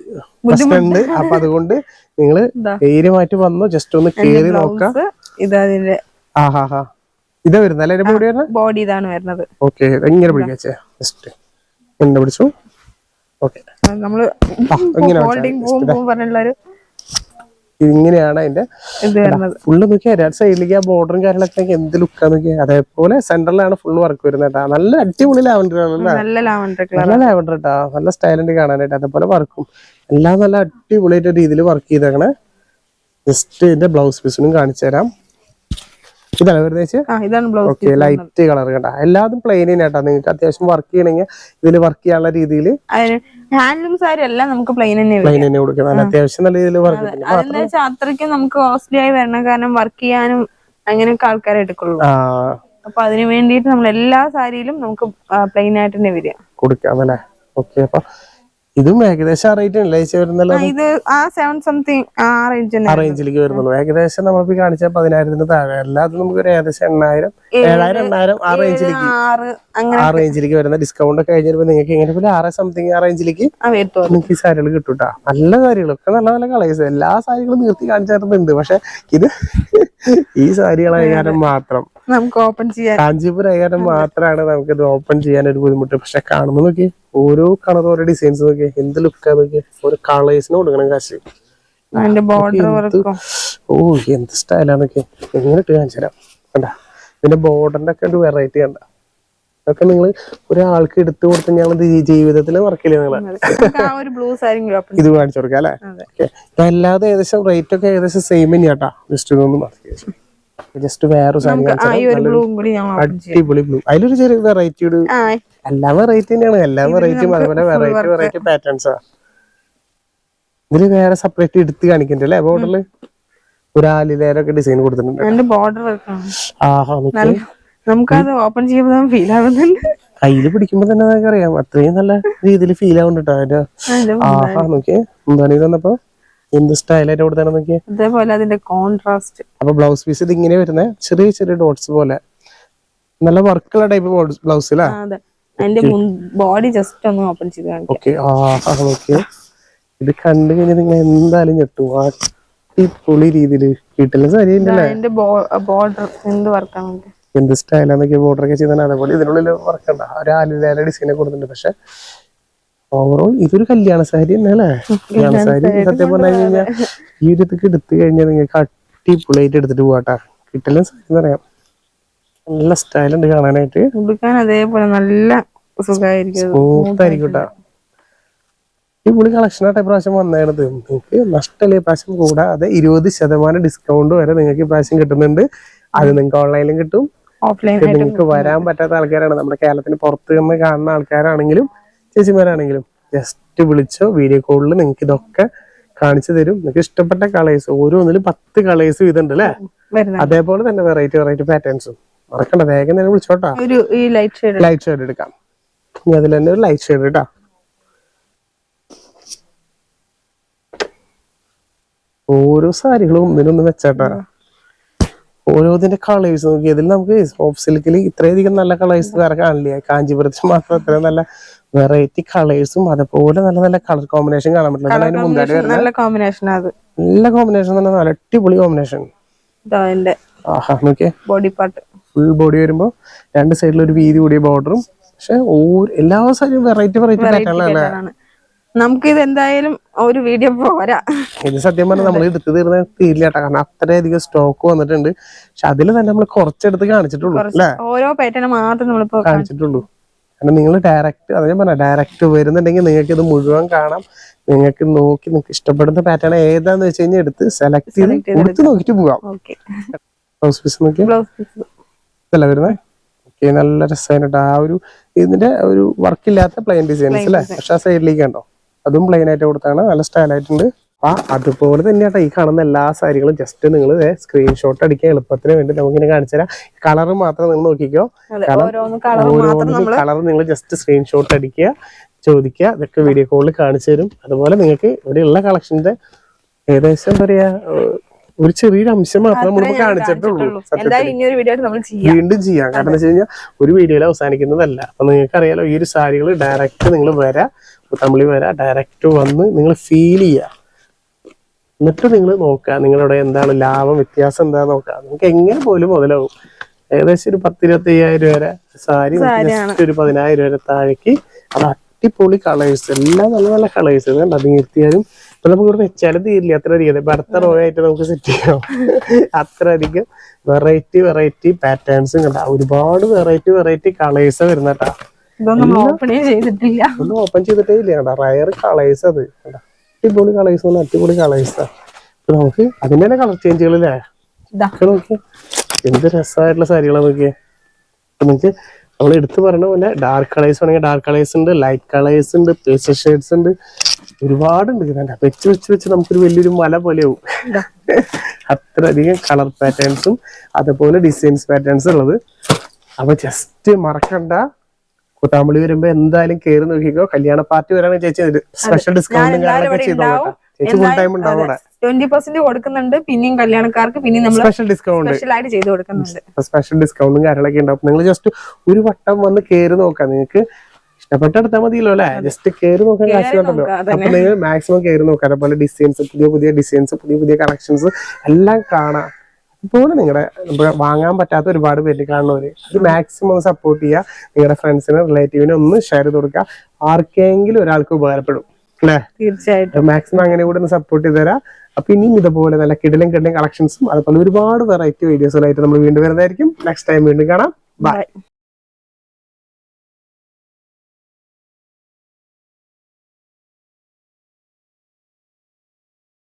Speaker 2: പ്രശ്നമുണ്ട്. അപ്പൊ അതുകൊണ്ട് നിങ്ങൾ. ധൈര്യമായിട്ട് വന്നു. ജസ്റ്റ് ഒന്ന് കേറി നോക്കാം.
Speaker 1: ബ്ലൗസ് ഇത്
Speaker 2: വരുന്നത് ബോഡി
Speaker 1: ഇതാണ് വരുന്നത്.
Speaker 2: ഓക്കെ എങ്ങനെ പിടിക്കാച്ചേ ജസ്റ്റ് എന്നെ പിടിച്ചു. ഓക്കെ നമ്മൾ
Speaker 1: ഹോൾഡിംഗ് പൂവും പൂവും പറഞ്ഞുള്ള ഒരു
Speaker 2: ഇങ്ങനെയാണ് അതിന്റെ ഫുള്ള് നോക്കിയാൽ രണ്ട് സൈഡിലേക്ക് ആ ബോർഡറും കാര്യങ്ങളൊക്കെ എന്ത് ലുക്കാ നോക്കിയാൽ അതേപോലെ സെന്ററിലാണ് ഫുള്ള് വർക്ക് വരുന്നത് കേട്ടാ. നല്ല അടിപൊളി ലാവൻഡർ ആണ്
Speaker 1: നല്ല ലാവണ്ടർ കളർ
Speaker 2: നല്ല ലാവൻഡർ കേട്ടാ നല്ല സ്റ്റൈലുണ്ട് കാണാനായിട്ട്. അതേപോലെ വർക്കും എല്ലാം നല്ല അടിപൊളിയായിട്ട് രീതിയിൽ വർക്ക് ചെയ്തേക്കണേ. ജസ്റ്റ് ഇതിന്റെ ബ്ലൗസ് പീസിനും കാണിച്ചു തരാം ഇതാണ്
Speaker 1: വെറുതെ
Speaker 2: ഓക്കെ ലൈറ്റ് കളർ കേട്ടോ എല്ലാതും പ്ലെയിൻ കേട്ടോ നിങ്ങൾക്ക് അത്യാവശ്യം വർക്ക് ചെയ്യണമെങ്കിൽ ഇതിൽ വർക്ക് ചെയ്യാനുള്ള രീതിയിൽ
Speaker 1: ഹാൻഡ്ലൂം സാരി എല്ലാം നമുക്ക് പ്ലെയിൻ തന്നെ
Speaker 2: പ്ലെയിൻ തന്നെ കൊടുക്കണം. അത്യാവശ്യം നല്ല രീതിയിൽ വർക്ക്
Speaker 1: അതെന്താ വെച്ചാൽ അത്രയ്ക്കും നമുക്ക് കോസ്റ്റ്ലി ആയി വരണം. കാരണം വർക്ക് ചെയ്യാനും അങ്ങനെയൊക്കെ ആൾക്കാരെ എടുക്കുള്ളൂ. അപ്പൊ അതിന് വേണ്ടിയിട്ട് നമ്മൾ എല്ലാ സാരിയിലും നമുക്ക് പ്ലെയിൻ ആയിട്ട് തന്നെ വരിക.
Speaker 2: കൊടുക്കാം അല്ലേ? ഓക്കെ അപ്പൊ ഇതും ഏകദേശം ആ റേറ്റ്
Speaker 1: ഇത് ആ സെവൻ സംതിങ് ആ റേഞ്ചിൽ
Speaker 2: ആ റേഞ്ചിലേക്ക് വരുന്നുള്ളൂ. ഏകദേശം നമ്മളിപ്പോ കാണിച്ച പതിനായിരത്തിന് താഴെ. അല്ലാതെ നമുക്ക് ഒരു ഏകദേശം എണ്ണായിരം ഏഴായിരം എണ്ണായിരം ആ റേഞ്ചിലേക്ക്
Speaker 1: ആറ് അങ്ങനെ
Speaker 2: ആ റേഞ്ചിലേക്ക് വരുന്ന ഡിസ്കൗണ്ട് ഒക്കെ കഴിഞ്ഞപ്പോൾ നിങ്ങൾക്ക് എങ്ങനെ പോലെ ആറ് സംതിങ് ആ റേഞ്ചിലേക്ക് നിങ്ങൾക്ക് ഈ സാരികൾ കിട്ടൂട്ടാ നല്ല സാരികളൊക്കെ നല്ല നല്ല കളേഴ്സ് എല്ലാ സാരികളും നിർത്തി കാണിച്ചിട്ടുണ്ട് പക്ഷെ ഇത് ഈ സാരികളായ കാരണം മാത്രം.
Speaker 1: നമുക്ക് ഓപ്പൺ ചെയ്യാൻ.
Speaker 2: കാഞ്ചീപുരം ആയ കാരണം മാത്രമാണ് നമുക്ക് ഇത് ഓപ്പൺ ചെയ്യാൻ ഒരു ബുദ്ധിമുട്ട്. പക്ഷെ കാണുമ്പോൾ നോക്കി ഓരോ കളർ ഓരോ ഡിസൈൻസ് നോക്കിയാൽ എന്ത് ലുക്കാ നോക്കിയേ. ഓരോ കളേഴ്സിന് കൊടുക്കണം കാശ്. ഓ എന്ത് സ്റ്റൈലാന്നൊക്കെ എങ്ങനെ ഇട്ട് കാണിച്ചു തരാം. കണ്ട? ഇതിന്റെ ബോർഡറിന്റെ ഒക്കെ ഒരു വെറൈറ്റി കണ്ട. അതൊക്കെ നിങ്ങൾ ഒരാൾക്ക് എടുത്തു കൊടുത്ത് ഞങ്ങൾ ജീവിതത്തിൽ വർക്കില്ല നിങ്ങളെ? ഇത് കാണിച്ചു കൊടുക്കാം അല്ലെ. അല്ലാതെ ഏകദേശം റേറ്റ് ഒക്കെ ഏകദേശം സെയിം തന്നെയാട്ടാ ജസ്റ്റ് ഇതൊന്നും ജസ്റ്റ് വേറെ സാധനം അടിപൊളി ബ്ലൂ അതിലൊരു ചെറിയ വെറൈറ്റി എല്ലാ വെറൈറ്റി തന്നെയാണ്. എല്ലാ വെറൈറ്റിയും അതുപോലെ വെറൈറ്റി വെറൈറ്റി പാറ്റേൺസാ ഇതിൽ വേറെ സെപ്പറേറ്റ് എടുത്ത് കാണിക്കണ്ടേ അല്ലേ? ബോർഡറിൽ ഒരു ആലിലേരൊക്കെ ഡിസൈൻ കൊടുത്തിട്ടുണ്ട്.
Speaker 1: ബോർഡർ നമുക്കത് ഓപ്പൺ ചെയ്യുമ്പോൾ ഫീൽ ആവുന്നുണ്ട്.
Speaker 2: കയ്യിൽ പിടിക്കുമ്പോ തന്നെ നമുക്ക് അറിയാം. അത്രയും നല്ല രീതിയിൽ ഫീൽ ആവുന്നുണ്ട് അതിന്റെ ആഹാ നോക്കിയേ. എന്താണ് വന്നപ്പോ എന്ത് സ്റ്റൈലായിട്ട് കൊടുത്താണ് നോക്കിയേ.
Speaker 1: അതേപോലെ അതിന്റെ കോൺട്രാസ്റ്റ്
Speaker 2: അപ്പൊ ബ്ലൗസ് പീസ് ഇത് ഇങ്ങനെ വരുന്നത് ചെറിയ ചെറിയ ഡോട്ട്സ് പോലെ. നല്ല വർക്കുള്ള ടൈപ്പ് ബ്ലൗസ് അല്ലേ
Speaker 1: അതിന്റെ ബോഡി ജസ്റ്റ് ഒന്ന് ഓപ്പൺ ചെയ്ത് കാണിക്കാം.
Speaker 2: ഇത് കണ്ടു കഴിഞ്ഞാൽ നിങ്ങൾ എന്തായാലും ഞെട്ടും. അടിപൊളി രീതിയിൽ കിട്ടില്ല
Speaker 1: ബോർഡർ എന്ത് വർക്കാണ്
Speaker 2: എന്ത് സ്റ്റൈലാന്നൊക്കെ ബോർഡർ ഒക്കെ ചെയ്താൽ അതേപോലെ ഇതിനുള്ളിൽ വർക്കണ്ട ഒരു ആലുവേല ഡിസൈൻ കൊടുത്തിട്ടുണ്ട്. പക്ഷെ ഓവറോൾ ഇതൊരു കല്യാണ സാരി തന്നെ അല്ലേ? കല്യാണ സാരി സത്യം പറഞ്ഞു കഴിഞ്ഞാൽ ഈ ഒരു ഇതൊക്കെ എടുത്തു കഴിഞ്ഞാൽ നിങ്ങൾക്ക് അടിപൊളിയായിട്ട് എടുത്തിട്ട് പോവാട്ടാ. കിട്ടലും സാരി എന്ന് പറയാം. നല്ല സ്റ്റൈലുണ്ട് കാണാനായിട്ട്.
Speaker 1: ഉടുക്കാൻ അതേപോലെ നല്ല സുഖമായിരിക്കും
Speaker 2: ഈ പുളി കളക്ഷൻ ആയിട്ട് ഇപ്രാവശ്യം വന്നായിരുന്നത് നിങ്ങൾക്ക് നഷ്ടമല്ലേ ഇപ്രാവശ്യം കൂടാതെ ഇരുപത് ശതമാനം ഡിസ്കൗണ്ട് വരെ നിങ്ങൾക്ക് ഇപ്രാവശ്യം കിട്ടുന്നുണ്ട്. അത് നിങ്ങൾക്ക് ഓൺലൈനിലും കിട്ടും.
Speaker 1: ഓഫ്ലൈൻ
Speaker 2: നിങ്ങൾക്ക് വരാൻ പറ്റാത്ത ആൾക്കാരാണ്. നമ്മുടെ കേരളത്തിന് പുറത്ത് നിന്ന് കാണുന്ന ആൾക്കാരാണെങ്കിലും ചേച്ചിമാരാണെങ്കിലും ജസ്റ്റ് വിളിച്ചോ വീഡിയോ കോളിൽ നിങ്ങൾക്ക് ഇതൊക്കെ കാണിച്ചു തരും. നിങ്ങൾക്ക് ഇഷ്ടപ്പെട്ട കളേഴ്സ് ഓരോന്നിലും പത്ത് കളേഴ്സ് ഇതുണ്ട് അല്ലേ അതേപോലെ തന്നെ വെറൈറ്റി വെറൈറ്റി പാറ്റേൺസും മറക്കണ്ട വേഗം തന്നെ വിളിച്ചോട്ടാ.
Speaker 1: ഒരു ഈ ലൈറ്റ് ഷെയ്ഡ്
Speaker 2: ലൈറ്റ് ഷെയ്ഡ് എടുക്കാം. ഇനി അതിൽ തന്നെ ഒരു ലൈറ്റ് ഷെയ്ഡ് കേട്ടാ ഓരോ സാരികളും ഒന്നിനൊന്ന് വെച്ചാട്ടാ. ഓരോതിന്റെ കളേഴ്സ് നോക്കി. ഇതിൽ നമുക്ക് സോഫ്റ്റ് സിൽക്കിൽ ഇത്രയധികം നല്ല കളേഴ്സ് വേറെ കാണില്ല? കാഞ്ചീപുരത്തിൽ മാത്രം ഇത്രയും നല്ല വെറൈറ്റി കളേഴ്സും അതുപോലെ നല്ല നല്ല കളർ കോമ്പിനേഷൻ കാണാൻ പറ്റില്ല. അതിന് മുമ്പായിട്ട്
Speaker 1: നല്ല കോമ്പിനേഷൻ അത്.
Speaker 2: നല്ല കോമ്പിനേഷൻ നല്ല അടിപൊളി combination
Speaker 1: body part
Speaker 2: full body വരുമ്പോ രണ്ട് സൈഡിൽ ഒരു വീതി കൂടിയ ബോർഡറും പക്ഷെ എല്ലാ സാരിയും വെറൈറ്റി വെറൈറ്റി
Speaker 1: പാറ്റേൺ നമുക്ക് ഇത് എന്തായാലും ഒരു വീഡിയോ പോരാ.
Speaker 2: ഇത് സത്യം പറഞ്ഞാൽ നമ്മൾ എടുത്തു തീർന്ന തീരില്ല കാരണം അത്രയധികം സ്റ്റോക്ക് വന്നിട്ടുണ്ട്. പക്ഷെ അതിൽ തന്നെ നമ്മൾ കുറച്ചെടുത്ത് കാണിച്ചിട്ടുള്ളൂ അല്ലേ?
Speaker 1: ഓരോ പാറ്റേൺ മാത്രം നമ്മളിപ്പോ
Speaker 2: കാണിച്ചിട്ടുള്ളൂ. കാരണം നിങ്ങൾ ഡയറക്റ്റ് അത് ഞാൻ പറഞ്ഞ ഡയറക്റ്റ് വരുന്നുണ്ടെങ്കിൽ നിങ്ങൾക്ക് ഇത് മുഴുവൻ കാണാം. നിങ്ങൾക്ക് നോക്കി നിങ്ങൾക്ക് ഇഷ്ടപ്പെടുന്ന പാറ്റേൺ ഏതാന്ന് വെച്ച് കഴിഞ്ഞാൽ എടുത്ത് സെലക്ട് ചെയ്ത് എടുത്ത് നോക്കിട്ട്
Speaker 1: ഓക്കെ
Speaker 2: ബ്ലൗസ് പീസ് നോക്കി ഇതല്ല വരുന്നത് ഓക്കെ നല്ല രസമായിട്ട് ആ ഒരു ഇതിന്റെ ഒരു വർക്ക് ഇല്ലാത്ത പ്ലെയിൻ ഡിസൈൻസ് അല്ലേ? പക്ഷെ ആ സൈഡിലേക്ക് കണ്ടോ? അതും പ്ലെയിൻ ആയിട്ട് കൊടുത്താണ്. നല്ല സ്റ്റൈൽ ആയിട്ടുണ്ട്. ആ അതുപോലെ തന്നെയാട്ടോ ഈ കാണുന്ന എല്ലാ സാരികളും. ജസ്റ്റ് നിങ്ങൾ സ്ക്രീൻഷോട്ട് അടിക്കാൻ എളുപ്പത്തിന് വേണ്ടി നമുക്കിങ്ങനെ കാണിച്ചു തരാം. കളർ മാത്രം നിങ്ങൾ നോക്കിക്കോ.
Speaker 1: ഓരോന്ന് കളർ
Speaker 2: നിങ്ങൾ ജസ്റ്റ് സ്ക്രീൻഷോട്ട് അടിക്കുക ചോദിക്കുക ഇതൊക്കെ വീഡിയോ കോളിൽ കാണിച്ചു തരും. അതുപോലെ നിങ്ങൾക്ക് ഇവിടെയുള്ള കളക്ഷന്റെ ഏകദേശം എന്താ പറയുക ഒരു ചെറിയൊരു അംശം മാത്രം നമ്മൾ കാണിച്ചിട്ടുള്ളൂ വീണ്ടും ചെയ്യാം. കാരണം വെച്ച് കഴിഞ്ഞാൽ ഒരു വീഡിയോയിൽ അവസാനിക്കുന്നതല്ല. അപ്പൊ നിങ്ങൾക്ക് അറിയാലോ ഈ ഒരു സാരികൾ ഡയറക്റ്റ് നിങ്ങൾ വരാ. തമിഴ് വരാ ഡയറക്റ്റ് വന്ന് നിങ്ങൾ ഫീൽ ചെയ്യുക എന്നിട്ട് നിങ്ങൾ നോക്കുക നിങ്ങളുടെ എന്താണ് ലാഭം വ്യത്യാസം എന്താന്ന് നോക്കുക നിങ്ങൾക്ക് എങ്ങനെ പോലും മുതലാവും. ഏകദേശം ഒരു പത്തിരുപത്തി അയ്യായിരം വരെ സാരി ജസ്റ്റ് ഒരു പതിനായിരം വരെ താഴേക്ക്. അത് അടിപൊളി കളേഴ്സ് എല്ലാം നല്ല നല്ല കളേഴ്സ് അത് നിർത്തിയാലും ഇപ്പൊ നമുക്ക് ഇവിടെ വെച്ചാലും തീരില്ല. അത്ര അധികം. ഇപ്പൊ അടുത്ത റോ ആയിട്ട് നമുക്ക് സെറ്റ് ചെയ്യാം. അത്ര അധികം വെറൈറ്റി വെറൈറ്റി പാറ്റേൺസും കണ്ട? ഒരുപാട് വെറൈറ്റി വെറൈറ്റി കളേഴ്സ് വരുന്ന കേട്ടാ.
Speaker 1: ഇതൊന്നും നമ്മൾ ചെയ്തിട്ടില്ല.
Speaker 2: ഒന്നും ഓപ്പൺ ചെയ്തിട്ടേ ഇല്ല കേട്ടോ റയർ കളേഴ്സ് അത് അടിപൊളി കളേഴ്സ് ആണ് അടിപൊളി കളേഴ്സാ അപ്പൊ നമുക്ക് അതിന്റെ തന്നെ കളർ ചേഞ്ചുകളില്ലേ നോക്കിയേ എന്ത് രസമായിട്ടുള്ള സാരികളാ നോക്കിയേ. നമുക്ക് നമ്മൾ എടുത്തു പറഞ്ഞ പോലെ ഡാർക്ക് കളേഴ്സ് വേണമെങ്കിൽ ഡാർക്ക് കളേഴ്സ് ഉണ്ട് ലൈറ്റ് കളേഴ്സ് ഉണ്ട് പേസ്റ്റൽ ഷെയ്ഡ്സ് ഉണ്ട്. ഒരുപാടുണ്ട് കണ്ട വെച്ച് വെച്ച് വെച്ച് നമുക്കൊരു വലിയൊരു മല പോലെയാവും. അത്രയധികം കളർ പാറ്റേൺസും അതുപോലെ ഡിസൈൻസ് പാറ്റേൺസ് ഉള്ളത്. അപ്പൊ ജസ്റ്റ് മറക്കണ്ട. കുത്താമ്പളി വരുമ്പോ എന്തായാലും കേറി നോക്കിക്കോ. കല്യാണ പാർട്ടി വരാണെങ്കിൽ ചേച്ചി സ്പെഷ്യൽ ഡിസ്കൗണ്ടും കാര്യങ്ങളൊക്കെ ചെയ്തോളാം ചേച്ചി ഫുൾ ടൈം ഉണ്ടാവും
Speaker 1: ട്വന്റി പെർസെന്റ് കൊടുക്കുന്നുണ്ട്. പിന്നെയും കല്യാണക്കാർക്ക് പിന്നെയും നമ്മൾ
Speaker 2: സ്പെഷ്യൽ ഡിസ്കൗണ്ട്
Speaker 1: സ്പെഷ്യൽ ആയിട്ട് ചെയ്ത് കൊടുക്കുന്നുണ്ട്.
Speaker 2: സ്പെഷ്യൽ ഡിസ്കൗണ്ടും കാര്യങ്ങളൊക്കെ ഉണ്ടാവും. നിങ്ങൾ ജസ്റ്റ് ഒരു വട്ടം വന്ന് കേറി നോക്കാം. നിങ്ങൾക്ക് ഇഷ്ടപ്പെട്ട എടുത്താൽ മതിയല്ലോ അല്ലെ? ജസ്റ്റ് കയറി നോക്കാൻ കാശ്
Speaker 1: കണ്ടല്ലോ
Speaker 2: അപ്പൊ നിങ്ങൾ മാക്സിമം കയറി നോക്കാം. അതുപോലെ ഡിസൈൻസ് പുതിയ പുതിയ ഡിസൈൻസ് പുതിയ പുതിയ കളക്ഷൻസ് എല്ലാം കാണാം. ഇതുപോലെ നിങ്ങളുടെ വാങ്ങാൻ പറ്റാത്ത ഒരുപാട് പേര് കാണുന്നവര് അത് മാക്സിമം സപ്പോർട്ട് ചെയ്യുക നിങ്ങളുടെ ഫ്രണ്ട്സിനെ റിലേറ്റീവിനെ ഒന്ന് ഷെയർ ചെയ്ത് കൊടുക്കുക ആർക്കെങ്കിലും ഒരാൾക്ക് ഉപകാരപ്പെടും. അല്ലേ?
Speaker 1: തീർച്ചയായിട്ടും.
Speaker 2: മാക്സിമം അങ്ങനെ കൂടെ ഒന്ന് സപ്പോർട്ട് ചെയ്ത് തരാം. അപ്പൊ ഇനിയും ഇതുപോലെ നല്ല കിടലും കിടലും കളക്ഷൻസും അതുപോലെ ഒരുപാട് വെറൈറ്റി വീഡിയോസുകളായിട്ട് നമ്മൾ വീണ്ടും വരുന്നതായിരിക്കും. നെക്സ്റ്റ് ടൈം വീണ്ടും കാണാം.
Speaker 1: ബൈ